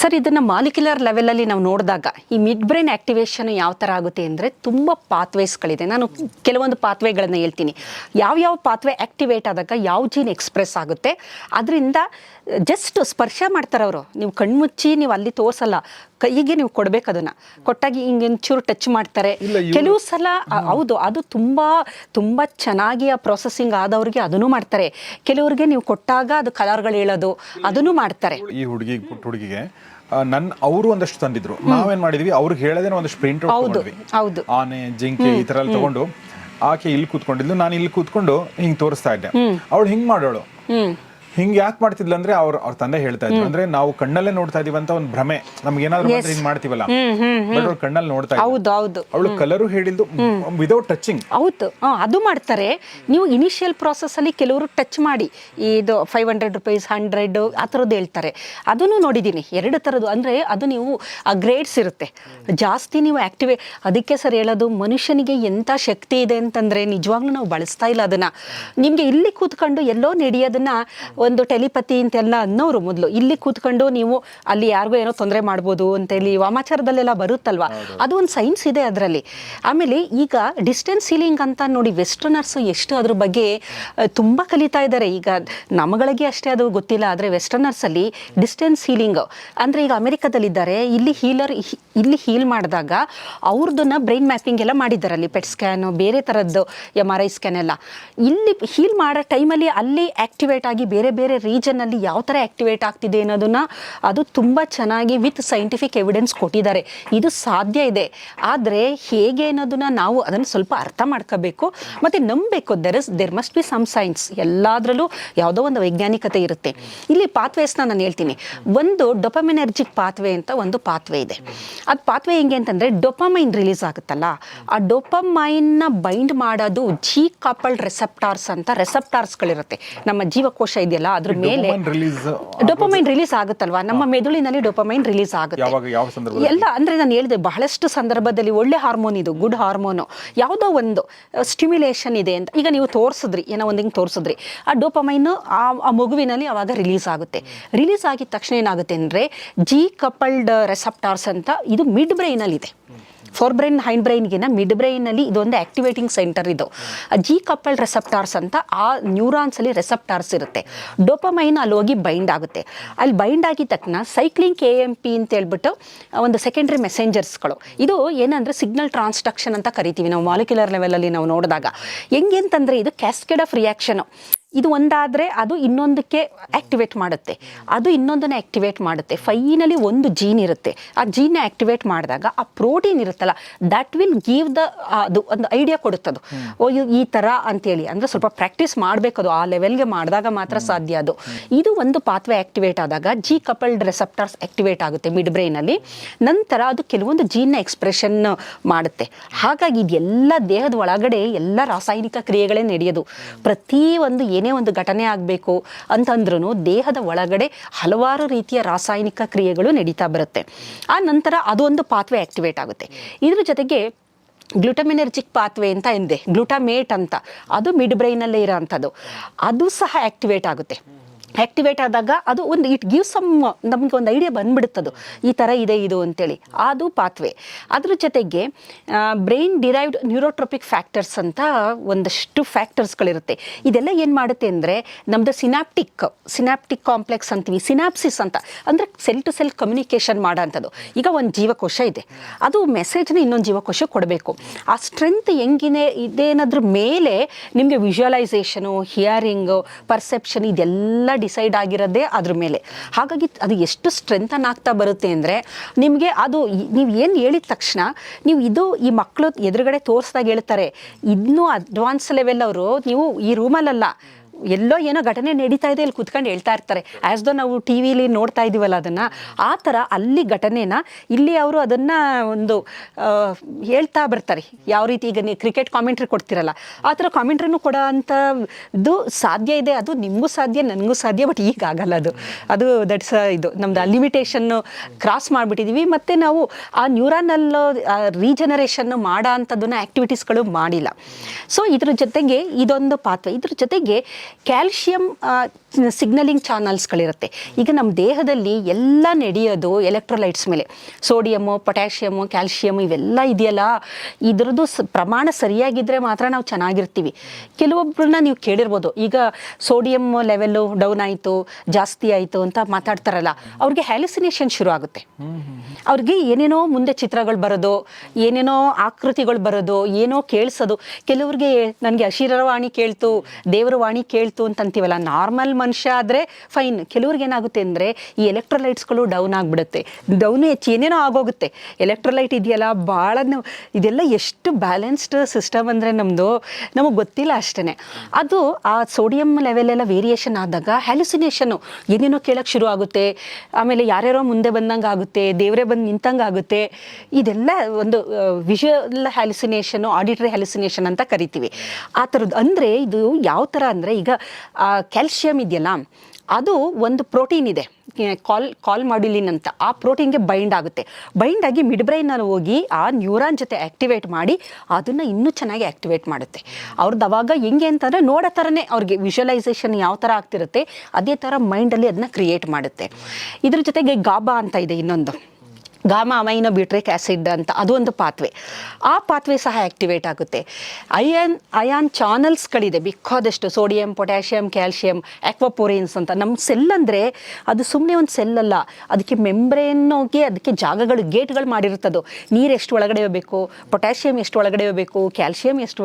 ಸರ್, ಇದನ್ನು ಮಾಲಿಕ್ಯುಲರ್ ಲೆವೆಲಲ್ಲಿ ನಾವು ನೋಡಿದಾಗ ಈ ಮಿಡ್ ಬ್ರೈನ್ ಆ್ಯಕ್ಟಿವೇಶನ್ ಯಾವ ಥರ ಆಗುತ್ತೆ ಅಂದರೆ ತುಂಬ ಪಾತ್ವೇಸ್ಗಳಿದೆ ನಾನು ಕೆಲವೊಂದು ಪಾತ್ವೇಗಳನ್ನು ಹೇಳ್ತೀನಿ. ಯಾವ್ಯಾವ ಪಾತ್ವೆ ಆ್ಯಕ್ಟಿವೇಟ್ ಆದಾಗ ಯಾವ ಜೀನ್ ಎಕ್ಸ್ಪ್ರೆಸ್ ಆಗುತ್ತೆ? ಅದರಿಂದ ಜಸ್ಟ್ ಸ್ಪರ್ಶ ಮಾಡ್ತಾರೆ ಅವರು. ನೀವು ಕಣ್ಮುಚ್ಚಿ ನೀವು ಅಲ್ಲಿ ತೋರಿಸಲ್ಲ. ಕೈಗೆ ನೀವು ಕೊಡ್ಬೇಕು ಅದನ್ನ. ಕೊಟ್ಟಾಗಿ ಹಿಂಗೆ ಚೂರು ಟಚ್ ಮಾಡ್ತಾರೆ. ಕೆಲವು ಸಲ ಹೌದು ಅದು ತುಂಬ ತುಂಬ ಚೆನ್ನಾಗಿ ಆ ಪ್ರೊಸೆಸಿಂಗ್ ಆದವ್ರಿಗೆ ಅದನ್ನು ಮಾಡ್ತಾರೆ. ಕೆಲವ್ರಿಗೆ ನೀವು ಕೊಟ್ಟಾಗ ಅದು ಕಲರ್ಗಳು ಹೇಳೋದು ಅದನ್ನು ಮಾಡ್ತಾರೆ. ಈ ಹುಡುಗಿ ಪುಟ್ಟ ಹುಡುಗಿಗೆ ನನ್ ಅವರು ಒಂದಷ್ಟು ತಂದಿದ್ರು. ನಾವೇನ್ ಮಾಡಿದ್ವಿ ಅವ್ರಿಗೆ ಹೇಳದೇನೆ ಒಂದಷ್ಟು ಪ್ರಿಂಟ್ ಹೌದು, ಹೌದು. ಆನೆ ಜಿಂಕೆ ಈ ತರ ಎಲ್ಲ ತಗೊಂಡು ಆಕೆ ಇಲ್ಲಿ ಕೂತ್ಕೊಂಡಿದ್ಲು ನಾನು ಇಲ್ಲಿ ಕೂತ್ಕೊಂಡು ಹಿಂಗ್ ತೋರಿಸ್ತಾ ಇದ್ದೆ. ಅವಳು ಹಿಂಗ್ ಮಾಡೋಳು. ಹಿಂಗ್ ಯಾಕೆ ಮಾಡ್ತಿದ್ಲ ಅಂದ್ರೆ ಅವ್ರ ಅವ್ರ ತಂದೆ ಹೇಳ್ತಾ ಇದ್ರು. ಅಂದ್ರೆ ನಾವು ಕಣ್ಣಲ್ಲೇ ನೋಡ್ತಾ ಇದೀವಿ ಅಂತ ಒಂದು ಭ್ರಮೆ. ನಮ್ಗೆ ಏನಾದ್ರು ಬಂದ್ರೆ ಹಿಂಗ್ ಮಾಡ್ತೀವಲ್ಲ? ಬಟ್ ಅವ್ಳು ಕಣ್ಣಲ್ಲಿ ನೋಡ್ತಾ ಹೌದು ಹೌದು. ಅವಳು ಕಲರು ಹೇಳಿದ್ದು ವಿದೌಟ್ ಟಚಿಂಗ್ ಹೌದು. ಅದು ಮಾಡ್ತಾರೆ. ನೀವು ಇನಿಷಿಯಲ್ ಪ್ರಾಸೆಸ್ಸಲ್ಲಿ ಕೆಲವರು ಟಚ್ ಮಾಡಿ ಇದು ಫೈವ್ ಹಂಡ್ರೆಡ್ ರುಪೀಸ್ ಹಂಡ್ರೆಡ್ ಆ ಥರದ್ದು ಹೇಳ್ತಾರೆ. ಅದನ್ನು ನೋಡಿದ್ದೀನಿ. ಎರಡು ಥರದ್ದು. ಅಂದ್ರೆ ಅದು ನೀವು ಗ್ರೇಡ್ಸ್ ಇರುತ್ತೆ. ಜಾಸ್ತಿ ನೀವು ಆ್ಯಕ್ಟಿವೇ ಅದಕ್ಕೆ ಸರ್ ಹೇಳೋದು ಮನುಷ್ಯನಿಗೆ ಎಂಥ ಶಕ್ತಿ ಇದೆ ಅಂತಂದ್ರೆ ನಿಜವಾಗ್ಲೂ ನಾವು ಬಳಸ್ತಾ ಇಲ್ಲ ಅದನ್ನ. ನಿಮಗೆ ಇಲ್ಲಿ ಕೂತ್ಕೊಂಡು ಎಲ್ಲೋ ನಡೆಯೋದನ್ನ ಒಂದು ಟೆಲಿಪತಿ ಅಂತೆಲ್ಲ ಅನ್ನೋರು ಮೊದಲು. ಇಲ್ಲಿ ಕೂತ್ಕೊಂಡು ನೀವು ಅಲ್ಲಿ ಯಾರಿಗೂ ಏನೋ ತೊಂದರೆ ಮಾಡ್ಬೋದು ಅಂತೇಳಿ ವಾಮಾಚಾರದಲ್ಲೆಲ್ಲ ಬರುತ್ತಲ್ವಾ? ಅದು ಒಂದು ಸೈನ್ಸ್ ಇದೆ ಅದರಲ್ಲಿ. ಆಮೇಲೆ ಈಗ ಡಿಸ್ಟೆನ್ಸ್ ಸೀಲಿಂಗ್ ಅಂತ ನೋಡಿ ವೆಸ್ಟರ್ನರ್ಸ್ ಎಷ್ಟು ಅದ್ರ ಬಗ್ಗೆ ತುಂಬ ಕಲಿತಾ ಇದ್ದಾರೆ. ಈಗ ನಮಗಳಿಗೆ ಅಷ್ಟೇ ಅದು ಗೊತ್ತಿಲ್ಲ ಆದರೆ ವೆಸ್ಟರ್ನರ್ಸಲ್ಲಿ ಡಿಸ್ಟೆನ್ಸ್ ಹೀಲಿಂಗ್ ಅಂದರೆ ಈಗ ಅಮೆರಿಕದಲ್ಲಿದ್ದಾರೆ. ಇಲ್ಲಿ ಹೀಲರ್ ಇಲ್ಲಿ ಹೀಲ್ ಮಾಡಿದಾಗ ಅವ್ರದ್ದನ್ನ ಬ್ರೈನ್ ಮ್ಯಾಪಿಂಗ್ ಎಲ್ಲ ಮಾಡಿದ್ದಾರೆ ಅಲ್ಲಿ ಪೆಟ್ ಸ್ಕ್ಯಾನು ಬೇರೆ ಥರದ್ದು ಎಂ ಆರ್ ಐ ಸ್ಕ್ಯಾನ್ ಎಲ್ಲ. ಇಲ್ಲಿ ಹೀಲ್ ಮಾಡೋ ಟೈಮಲ್ಲಿ ಅಲ್ಲಿ ಆ್ಯಕ್ಟಿವೇಟ್ ಆಗಿ ಬೇರೆ ಬೇರೆ ರೀಜನಲ್ಲಿ ಯಾವ ಥರ ಆ್ಯಕ್ಟಿವೇಟ್ ಆಗ್ತಿದೆ ಅನ್ನೋದನ್ನ ಅದು ತುಂಬ ಚೆನ್ನಾಗಿ ವಿತ್ ಸೈಂಟಿಫಿಕ್ ಎವಿಡೆನ್ಸ್ ಕೊಟ್ಟಿದ್ದಾರೆ. ಇದು ಸಾಧ್ಯ ಇದೆ. ಆದರೆ ಹೇಗೆ ಅನ್ನೋದನ್ನ ನಾವು ಅದನ್ನು ಸ್ವಲ್ಪ ಅರ್ಥ ಮಾಡ್ಕೋಬೇಕು. ಮತ್ತು ನಂಬಬೇಕು there is there must be some science ಎಲ್ಲದರಲ್ಲೂ ಯಾವುದೋ ಒಂದು ವೈಜ್ಞಾನಿಕತೆ ಇರುತ್ತೆ. ಇಲ್ಲಿ ಪಾತ್ವೇಸ್ನ ನಾನು ಹೇಳ್ತೀನಿ. ಒಂದು ಡೊಪಮಿನರ್ಜಿಕ್ ಪಾತ್ವೆ ಅಂತ ಒಂದು ಪಾತ್ವೆ ಇದೆ. ಅದು ಪಾತ್ವೆ ಹೆಂಗೆ ಅಂತಂದರೆ ಡೊಪಮೈನ್ ರಿಲೀಸ್ ಆಗುತ್ತಲ್ಲ, ಆ ಡೊಪಮೈನ್ನ ಬೈಂಡ್ ಮಾಡೋದು ಜಿ ಕಾಪಲ್ ರೆಸೆಪ್ಟಾರ್ಸ್ ಅಂತ ರೆಸೆಪ್ಟಾರ್ಸ್ಗಳಿರುತ್ತೆ ನಮ್ಮ ಜೀವಕೋಶ ಇದೆಯಲ್ಲ ಇದೆಯಲ್ಲ? ಅದ್ರ ಮೇಲೆ ಡೊಪಮೈನ್ ರಿಲೀಸ್ ಆಗುತ್ತಲ್ವಾ? ನಮ್ಮ ಮೆದುಳಿನಲ್ಲಿ ಡೊಪಮೈನ್ ರಿಲೀಸ್ ಆಗುತ್ತೆ. ಎಲ್ಲ ಅಂದ್ರೆ ನಾನು ಹೇಳಿದೆ ಬಹಳಷ್ಟು ಸಂದರ್ಭದಲ್ಲಿ ಒಳ್ಳೆ ಹಾರ್ಮೋನ್ ಇದು ಗುಡ್ ಹಾರ್ಮೋನು. ಯಾವುದೋ ಒಂದು ಸ್ಟಿಮ್ಯುಲೇಷನ್ ಇದೆ ಅಂತ. ಈಗ ನೀವು ತೋರಿಸಿದ್ರಿ ಏನೋ ಒಂದು ಹಿಂಗೆ ತೋರಿಸಿದ್ರಿ. ಆ ಡೋಪಮೈನ್ ಆ ಮಗುವಿನಲ್ಲಿ ಅವಾಗ ರಿಲೀಸ್ ಆಗುತ್ತೆ. ರಿಲೀಸ್ ಆಗಿದ ತಕ್ಷಣ ಏನಾಗುತ್ತೆ ಅಂದರೆ ಜಿ ಕಪಲ್ಡ್ ರೆಸೆಪ್ಟಾರ್ಸ್ ಅಂತ ಇದು ಮಿಡ್ ಬ್ರೈನಲ್ಲಿದೆ ಫೋರ್ ಬ್ರೈನ್ ಹೈಂಡ್ ಬ್ರೈನ್ಗಿನ ಮಿಡ್ ಬ್ರೈನಲ್ಲಿ ಇದೊಂದು ಆಕ್ಟಿವೇಟಿಂಗ್ ಸೆಂಟರ್ ಇದು. ಜಿ ಕಪಲ್ ರೆಸೆಪ್ಟಾರ್ಸ್ ಅಂತ ಆ ನ್ಯೂರಾನ್ಸಲ್ಲಿ ರೆಸೆಪ್ಟಾರ್ಸ್ ಇರುತ್ತೆ. ಡೋಪಮೈನ್ ಅಲ್ಲಿ ಹೋಗಿ ಬೈಂಡ್ ಆಗುತ್ತೆ. ಅಲ್ಲಿ ಬೈಂಡ್ ಆಗಿದ ತಕ್ಷಣ ಸೈಕ್ಲಿಂಗ್ ಕೆ ಎಂ ಪಿ ಅಂತ ಹೇಳ್ಬಿಟ್ಟು ಒಂದು ಸೆಕೆಂಡ್ರಿ ಮೆಸೆಂಜರ್ಸ್ಗಳು ಇದು ಏನಂದರೆ ಸಿಗ್ನಲ್ ಟ್ರಾನ್ಸ್ಡಕ್ಷನ್ ಅಂತ ಕರಿತೀವಿ. ನಾವು ಮಾಲಿಕ್ಯುಲರ್ ಲೆವೆಲಲ್ಲಿ ನಾವು ನೋಡಿದಾಗ. ಹೆಂಗೆ ಅಂತಂದರೆ ಇದು ಕ್ಯಾಸ್ಕೇಡ್ ಆಫ್ ರಿಯಾಕ್ಷನು ಇದು ಒಂದಾದರೆ ಅದು ಇನ್ನೊಂದಕ್ಕೆ ಆ್ಯಕ್ಟಿವೇಟ್ ಮಾಡುತ್ತೆ. ಅದು ಇನ್ನೊಂದನ್ನು ಆ್ಯಕ್ಟಿವೇಟ್ ಮಾಡುತ್ತೆ. ಫೈನಲಿ ಒಂದು ಜೀನ್ ಇರುತ್ತೆ. ಆ ಜೀನ್ನ ಆ್ಯಕ್ಟಿವೇಟ್ ಮಾಡಿದಾಗ ಆ ಪ್ರೋಟೀನ್ ಇರುತ್ತಲ್ಲ ದಟ್ ವಿಲ್ ಗೀವ್ ದ ಅದು ಒಂದು ಐಡಿಯಾ ಕೊಡುತ್ತದು ಓ ಈ ಥರ ಅಂತೇಳಿ. ಅಂದರೆ ಸ್ವಲ್ಪ ಪ್ರಾಕ್ಟೀಸ್ ಮಾಡಬೇಕು ಅದು. ಆ ಲೆವೆಲ್ಗೆ ಮಾಡಿದಾಗ ಮಾತ್ರ ಸಾಧ್ಯ ಅದು. ಇದು ಒಂದು ಪಾತ್ವೆ ಆ್ಯಕ್ಟಿವೇಟ್ ಆದಾಗ ಜಿ ಕಪಲ್ಡ್ ರೆಸೆಪ್ಟರ್ಸ್ ಆ್ಯಕ್ಟಿವೇಟ್ ಆಗುತ್ತೆ ಮಿಡ್ ಬ್ರೈನಲ್ಲಿ ನಂತರ ಅದು ಕೆಲವೊಂದು ಜೀನ್ನ ಎಕ್ಸ್ಪ್ರೆಷನ್ ಮಾಡುತ್ತೆ. ಹಾಗಾಗಿ ಇದೆಲ್ಲ ದೇಹದ ಒಳಗಡೆ ಎಲ್ಲ ರಾಸಾಯನಿಕ ಕ್ರಿಯೆಗಳೇ ನಡೆಯೋದು. ಪ್ರತಿ ಒಂದು ಏನೇ ಒಂದು ಘಟನೆ ಆಗಬೇಕು ಅಂತಂದ್ರೂ ದೇಹದ ಒಳಗಡೆ ಹಲವಾರು ರೀತಿಯ ರಾಸಾಯನಿಕ ಕ್ರಿಯೆಗಳು ನಡೀತಾ ಬರುತ್ತೆ. ಆ ನಂತರ ಅದೊಂದು ಪಾತ್ವೆ ಆಕ್ಟಿವೇಟ್ ಆಗುತ್ತೆ. ಇದ್ರ ಜೊತೆಗೆ ಗ್ಲುಟಮಿನರ್ಜಿಕ್ ಪಾತ್ವೆ ಅಂತ ಎಂದೆ. ಗ್ಲುಟಮೇಟ್ ಅಂತ. ಅದು ಮಿಡ್ ಬ್ರೈನಲ್ಲೇ ಇರೋ ಅಂಥದ್ದು ಅದು ಸಹ ಆಕ್ಟಿವೇಟ್ ಆಗುತ್ತೆ. ಆ್ಯಕ್ಟಿವೇಟ್ ಆದಾಗ ಅದು ಒಂದು ಇಟ್ ಗಿವ್ ಸಮ್ ನಮಗೆ ಒಂದು ಐಡಿಯಾ ಬಂದ್ಬಿಡುತ್ತದು. ಈ ಥರ ಇದೆ ಇದು ಅಂತೇಳಿ. ಅದು ಪಾತ್ವೆ ಅದ್ರ ಜೊತೆಗೆ ಬ್ರೈನ್ ಡಿರೈವ್ಡ್ ನ್ಯೂರೋಟ್ರೋಪಿಕ್ ಫ್ಯಾಕ್ಟರ್ಸ್ ಅಂತ ಒಂದಷ್ಟು ಫ್ಯಾಕ್ಟರ್ಸ್ಗಳಿರುತ್ತೆ ಇದೆಲ್ಲ ಏನು ಮಾಡುತ್ತೆ ಅಂದರೆ ನಮ್ಮದು ಸಿನಾಪ್ಟಿಕ್ ಸಿನಾಪ್ಟಿಕ್ ಕಾಂಪ್ಲೆಕ್ಸ್ ಅಂತೀವಿ ಸಿನಾಪ್ಸಿಸ್ ಅಂತ. ಅಂದರೆ ಸೆಲ್ ಟು ಸೆಲ್ ಕಮ್ಯುನಿಕೇಷನ್ ಮಾಡೋಂಥದ್ದು. ಈಗ ಒಂದು ಜೀವಕೋಶ ಇದೆ. ಅದು ಮೆಸೇಜ್ನ ಇನ್ನೊಂದು ಜೀವಕೋಶ ಕೊಡಬೇಕು. ಆ ಸ್ಟ್ರೆಂತ್ ಹೆಂಗಿನೇ, ಇದೇನಾದ್ರ ಮೇಲೆ ನಿಮಗೆ ವಿಜುವಲೈಸೇಷನು ಹಿಯರಿಂಗು ಪರ್ಸೆಪ್ಷನ್ ಇದೆಲ್ಲ ಡಿಸೈಡ್ ಆಗಿರೋದೇ ಅದ್ರ ಮೇಲೆ. ಹಾಗಾಗಿ ಅದು ಎಷ್ಟು ಸ್ಟ್ರೆಂಥನ್ ಆಗ್ತಾ ಬರುತ್ತೆ ಅಂದರೆ ನಿಮಗೆ ಅದು ನೀವು ಏನು ಹೇಳಿದ ತಕ್ಷಣ ನೀವು ಇದು ಈ ಮಕ್ಕಳು ಎದುರುಗಡೆ ತೋರಿಸ್ದಾಗ ಹೇಳ್ತಾರೆ, ಇನ್ನೂ ಅಡ್ವಾನ್ಸ್ ಲೆವೆಲ್ ಅವರು ನೀವು ಈ ರೂಮಲ್ಲಲ್ಲ ಎಲ್ಲೋ ಏನೋ ಘಟನೆ ನಡೀತಾ ಇದೆ ಇಲ್ಲಿ ಕುತ್ಕೊಂಡು ಹೇಳ್ತಾ ಇರ್ತಾರೆ. ಆ್ಯಸ್ ದೋ ನಾವು ಟಿ ವಿಲಿ ನೋಡ್ತಾ ಇದ್ದೀವಲ್ಲ ಅದನ್ನು. ಆ ಥರ ಅಲ್ಲಿ ಘಟನೆನ ಇಲ್ಲಿ ಅವರು ಅದನ್ನು ಒಂದು ಹೇಳ್ತಾ ಬರ್ತಾರೆ. ಯಾವ ರೀತಿ ಈಗ ನೀವು ಕ್ರಿಕೆಟ್ ಕಾಮೆಂಟ್ರಿ ಕೊಡ್ತಿರಲ್ಲ, ಆ ಥರ ಕಾಮೆಂಟ್ರಿನೂ ಕೊಡೋ ಅಂಥದ್ದು ಸಾಧ್ಯ ಇದೆ. ಅದು ನಿಮಗೂ ಸಾಧ್ಯ, ನನಗೂ ಸಾಧ್ಯ ಬಟ್ ಈಗ ಆಗಲ್ಲ ಅದು. ಅದು ದಟ್ಸ್ ಇದು. ನಮ್ದು ಲಿಮಿಟೇಷನ್ನು ಕ್ರಾಸ್ ಮಾಡಿಬಿಟ್ಟಿದ್ದೀವಿ ಮತ್ತು ನಾವು ಆ ನ್ಯೂರಾನಲ್ ರೀಜನರೇಷನ್ನು ಮಾಡೋ ಅಂಥದ್ದನ್ನು ಆ್ಯಕ್ಟಿವಿಟೀಸ್ಗಳು ಮಾಡಿಲ್ಲ. ಸೊ ಇದ್ರ ಜೊತೆಗೆ ಇದೊಂದು ಪಾತ್ರ. ಇದ್ರ ಜೊತೆಗೆ ಕ್ಯಾಲ್ಶಿಯಂ ಸಿಗ್ನಲಿಂಗ್ ಚಾನಲ್ಸ್ಗಳಿರುತ್ತೆ. ಈಗ ನಮ್ಮ ದೇಹದಲ್ಲಿ ಎಲ್ಲ ನಡೆಯೋದು ಎಲೆಕ್ಟ್ರೋಲೈಟ್ಸ್ ಮೇಲೆ. ಸೋಡಿಯಮ್ಮು ಪೊಟ್ಯಾಷಿಯಮು ಕ್ಯಾಲ್ಶಿಯಮ್ ಇವೆಲ್ಲ ಇದೆಯಲ್ಲ. ಇದರದ್ದು ಪ್ರಮಾಣ ಸರಿಯಾಗಿದ್ದರೆ ಮಾತ್ರ ನಾವು ಚೆನ್ನಾಗಿರ್ತೀವಿ. ಕೆಲವೊಬ್ಬರನ್ನ ನೀವು ಕೇಳಿರ್ಬೋದು. ಈಗ ಸೋಡಿಯಮ್ ಲೆವೆಲ್ಲು ಡೌನ್ ಆಯಿತು, ಜಾಸ್ತಿ ಆಯಿತು ಅಂತ ಮಾತಾಡ್ತಾರಲ್ಲ, ಅವ್ರಿಗೆ ಹ್ಯಾಲಿಸಿನೇಷನ್ ಶುರು ಆಗುತ್ತೆ. ಅವ್ರಿಗೆ ಏನೇನೋ ಮುಂದೆ ಚಿತ್ರಗಳು ಬರೋದು, ಏನೇನೋ ಆಕೃತಿಗಳು ಬರೋದು, ಏನೋ ಕೇಳಿಸೋದು. ಕೆಲವ್ರಿಗೆ, ನನಗೆ ಅಶಿರವಾಣಿ ಕೇಳ್ತು, ದೇವರ ವಾಣಿ ಅಂತ ಅಂತೀವಲ್ಲ ನಾರ್ಮಲ್ ಮನುಷ್ಯ ಆದರೆ ಫೈನ್ ಕೆಲವ್ರಿಗೆ ಏನಾಗುತ್ತೆ ಅಂದರೆ ಈ ಎಲೆಕ್ಟ್ರೋಲೈಟ್ಸ್ಗಳು ಡೌನ್ ಆಗಿಬಿಡುತ್ತೆ. ಡೌನ್ ಹೆಚ್ಚು ಏನೇನೋ ಆಗೋಗುತ್ತೆ. ಎಲೆಕ್ಟ್ರೋಲೈಟ್ ಇದೆಯಲ್ಲ ಭಾಳ ಇದೆಲ್ಲ ಎಷ್ಟು ಬ್ಯಾಲೆನ್ಸ್ಡ್ ಸಿಸ್ಟಮ್ ಅಂದರೆ ನಮ್ಮದು ನಮಗೆ ಗೊತ್ತಿಲ್ಲ ಅಷ್ಟೇ ಅದು ಆ ಸೋಡಿಯಂ ಲೆವೆಲೆಲ್ಲ ವೇರಿಯೇಷನ್ ಆದಾಗ ಹ್ಯಾಲುಸಿನೇಷನ್ನು ಏನೇನೋ ಕೇಳೋಕ್ಕೆ ಶುರು ಆಗುತ್ತೆ. ಆಮೇಲೆ ಯಾರ್ಯಾರೋ ಮುಂದೆ ಬಂದಂಗೆ ಆಗುತ್ತೆ, ದೇವರೇ ಬಂದು ನಿಂತಂಗೆ ಆಗುತ್ತೆ. ಇದೆಲ್ಲ ಒಂದು ವಿಷುವಲ್ ಹ್ಯಾಲುಸಿನೇಷನು ಆಡಿಟ್ರಿ ಹ್ಯಾಲುಸಿನೇಷನ್ ಅಂತ ಕರಿತೀವಿ. ಆ ಥರದ್ದು ಅಂದರೆ ಇದು ಯಾವ ಥರ ಅಂದರೆ ಈಗ ಕ್ಯಾಲ್ಶಿಯಂ ಇದೆಯಲ್ಲ, ಅದು ಒಂದು ಪ್ರೋಟೀನ್ ಇದೆ. ಕಾಲ್ ಕಾಲ್ ಮಾಡ್ಯುಲಿನ್ ಅಂತ. ಆ ಪ್ರೋಟೀನ್ಗೆ ಬೈಂಡ್ ಆಗುತ್ತೆ. ಬೈಂಡ್ ಆಗಿ ಮಿಡ್ ಬ್ರೈನಲ್ಲಿ ಹೋಗಿ ಆ ನ್ಯೂರಾನ್ ಜೊತೆ ಆ್ಯಕ್ಟಿವೇಟ್ ಮಾಡಿ ಅದನ್ನು ಇನ್ನೂ ಚೆನ್ನಾಗಿ ಆ್ಯಕ್ಟಿವೇಟ್ ಮಾಡುತ್ತೆ. ಅವ್ರದ್ದು ಅವಾಗ ಹೆಂಗೆ ಅಂತಂದರೆ ನೋಡೋ ಥರನೇ ಅವ್ರಿಗೆ ವಿಜುವಲೈಸೇಷನ್ ಯಾವ ಥರ ಆಗ್ತಿರುತ್ತೆ, ಅದೇ ಥರ ಮೈಂಡಲ್ಲಿ ಅದನ್ನ ಕ್ರಿಯೇಟ್ ಮಾಡುತ್ತೆ. ಇದ್ರ ಜೊತೆಗೆ ಗಾಬಾ ಅಂತ ಇದೆ ಇನ್ನೊಂದು. ಗಾಮಾ ಅಮೈನ ಬ್ಯೂಟ್ರಿಕ್ ಆ್ಯಸಿಡ್ ಅಂತ ಒಂದು ಪಾತ್ವೆ. ಆ ಪಾತ್ವೆ ಸಹ ಆ್ಯಕ್ಟಿವೇಟ್ ಆಗುತ್ತೆ. ಅಯಾನ್ ಅಯಾನ್ ಚಾನಲ್ಸ್ಗಳಿದೆ ಬಿಕ್ಕಾದಷ್ಟು ಸೋಡಿಯಂ, ಪೊಟ್ಯಾಷಿಯಂ, ಕ್ಯಾಲ್ಶಿಯಂ ಆಕ್ವಾಪೋರಿನ್ಸ್ ಅಂತ ನಮ್ಮ ಸೆಲ್ ಅಂದರೆ ಅದು ಸುಮ್ಮನೆ ಒಂದು ಸೆಲ್ ಅಲ್ಲ. ಅದಕ್ಕೆ ಮೆಂಬ್ರೇನೋಗೆ ಅದಕ್ಕೆ ಜಾಗಗಳು, ಗೇಟ್ಗಳು ಮಾಡಿರುತ್ತದು ನೀರು ಎಷ್ಟು ಒಳಗಡೆ ಹೋಗಬೇಕು ಪೊಟ್ಯಾಷಿಯಂ ಎಷ್ಟು ಒಳಗಡೆ ಹೋಗಬೇಕು ಕ್ಯಾಲ್ಶಿಯಂ ಎಷ್ಟು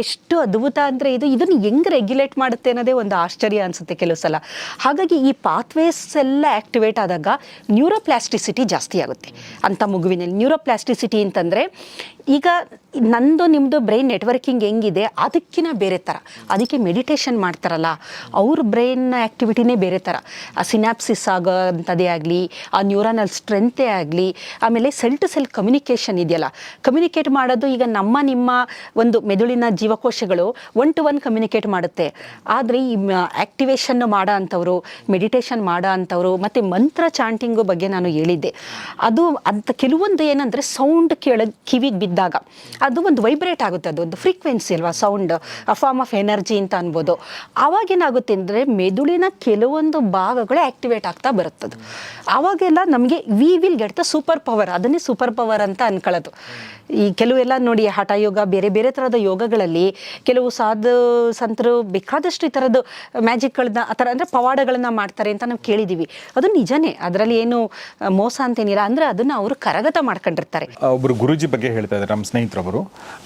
ಎಷ್ಟು ಅದ್ಭುತ ಅಂದರೆ ಇದು, ಇದನ್ನು ಹೆಂಗೆ ರೆಗ್ಯುಲೇಟ್ ಮಾಡುತ್ತೆ ಅನ್ನೋದೇ ಒಂದು ಆಶ್ಚರ್ಯ ಅನಿಸುತ್ತೆ ಕೆಲವು ಸಲ. ಹಾಗಾಗಿ ಈ ಪಾತ್ವೇಸ್ ಎಲ್ಲ ಆ್ಯಕ್ಟಿವೇಟ್ ಆದಾಗ ನ್ಯೂರೋಪ್ಲಾಸ್ಟಿಸಿಟಿ ಜಾಸ್ತಿ ಆಗುತ್ತೆ. ಅಂಥ ಮಗುವಿನಲ್ಲಿ. ನ್ಯೂರೋಪ್ಲಾಸ್ಟಿಸಿಟಿ ಅಂತಂದರೆ ಈಗ ನಂದು ನಿಮ್ಮದು ಬ್ರೈನ್ ನೆಟ್ವರ್ಕಿಂಗ್ ಹೆಂಗಿದೆ ಅದಕ್ಕಿಂತ ಬೇರೆ ಥರ ಅದಕ್ಕೆ ಮೆಡಿಟೇಷನ್ ಮಾಡ್ತಾರಲ್ಲ, ಅವ್ರ ಬ್ರೈನ್ ಆ್ಯಕ್ಟಿವಿಟಿನೇ ಬೇರೆ ಥರ ಆ ಸಿನಾಪ್ಸಿಸ್ ಆಗೋ ಅಂಥದ್ದೇ ಆಗಲಿ, ಆ ನ್ಯೂರಾನಲ್ ಸ್ಟ್ರೆಂತೇ ಆಗಲಿ, ಆಮೇಲೆ ಸೆಲ್ ಟು ಸೆಲ್ ಕಮ್ಯುನಿಕೇಷನ್ ಇದೆಯಲ್ಲ. ಕಮ್ಯುನಿಕೇಟ್ ಮಾಡೋದು ಈಗ ನಮ್ಮ ನಿಮ್ಮ ಒಂದು ಮೆದುಳಿನ ಜೀವಕೋಶಗಳು ಒನ್ ಟು ಒನ್ ಕಮ್ಯುನಿಕೇಟ್ ಮಾಡುತ್ತೆ. ಆದರೆ ಈ ಆ್ಯಕ್ಟಿವೇಷನ್ ಮಾಡೋ ಅಂಥವ್ರು ಮೆಡಿಟೇಷನ್ ಮಾಡೋ ಅಂಥವ್ರು ಮತ್ತು ಮಂತ್ರ ಚಾಂಟಿಂಗು ಬಗ್ಗೆ ನಾನು ಹೇಳಿದ್ದೆ. ಅದು ಅಂತ ಕೆಲವೊಂದು ಏನಂದರೆ ಸೌಂಡ್ ಕೇಳ, ಕಿವಿಗೆ ಬಿದ್ದಾಗ. ಅದು ಒಂದು ವೈಬ್ರೇಟ್ ಆಗುತ್ತೆ, ಅದು ಒಂದು ಫ್ರೀಕ್ವೆನ್ಸಿ ಅಲ್ವಾ sound a form of energy ಅಂತ ಅನ್ಬೋದು. ಆವಾಗೇನಾಗುತ್ತೆ ಅಂದರೆ ಮೆದುಳಿನ ಕೆಲವೊಂದು ಭಾಗಗಳು ಆ್ಯಕ್ಟಿವೇಟ್ ಆಗ್ತಾ ಬರುತ್ತದು. ಆವಾಗೆಲ್ಲ ನಮಗೆ we will get the superpower ಅದನ್ನೇ ಸೂಪರ್ ಪವರ್ ಅಂತ ಅನ್ಕೊಳ್ಳೋದು. ಈ ಕೆಲವೆಲ್ಲ ನೋಡಿ ಹಠ ಯೋಗ, ಬೇರೆ ಬೇರೆ ಥರದ ಯೋಗಗಳಲ್ಲಿ ಕೆಲವು ಸಾಧು ಸಂತರು ಬೇಕಾದಷ್ಟು ಈ ಥರದ್ದು ಮ್ಯಾಜಿಕ್ಗಳನ್ನ, ಆ ಥರ ಅಂದರೆ ಪವಾಡಗಳನ್ನ ಮಾಡ್ತಾರೆ ಅಂತ ನಾವು ಕೇಳಿದ್ದೀವಿ ಅದು ನಿಜನೇ. ಅದರಲ್ಲಿ ಏನು ಮೋಸ ಅಂತೇನಿಲ್ಲ. ಅಂದರೆ ಅದನ್ನು ಅವರು ಕರಗತ ಮಾಡ್ಕೊಂಡಿರ್ತಾರೆ. ಒಬ್ಬರು ಗುರುಜಿ ಬಗ್ಗೆ ಹೇಳ್ತಾ ಇದ್ದಾರೆ ನಮ್ಮ ಸ್ನೇಹಿತರೊಬ್ಬರು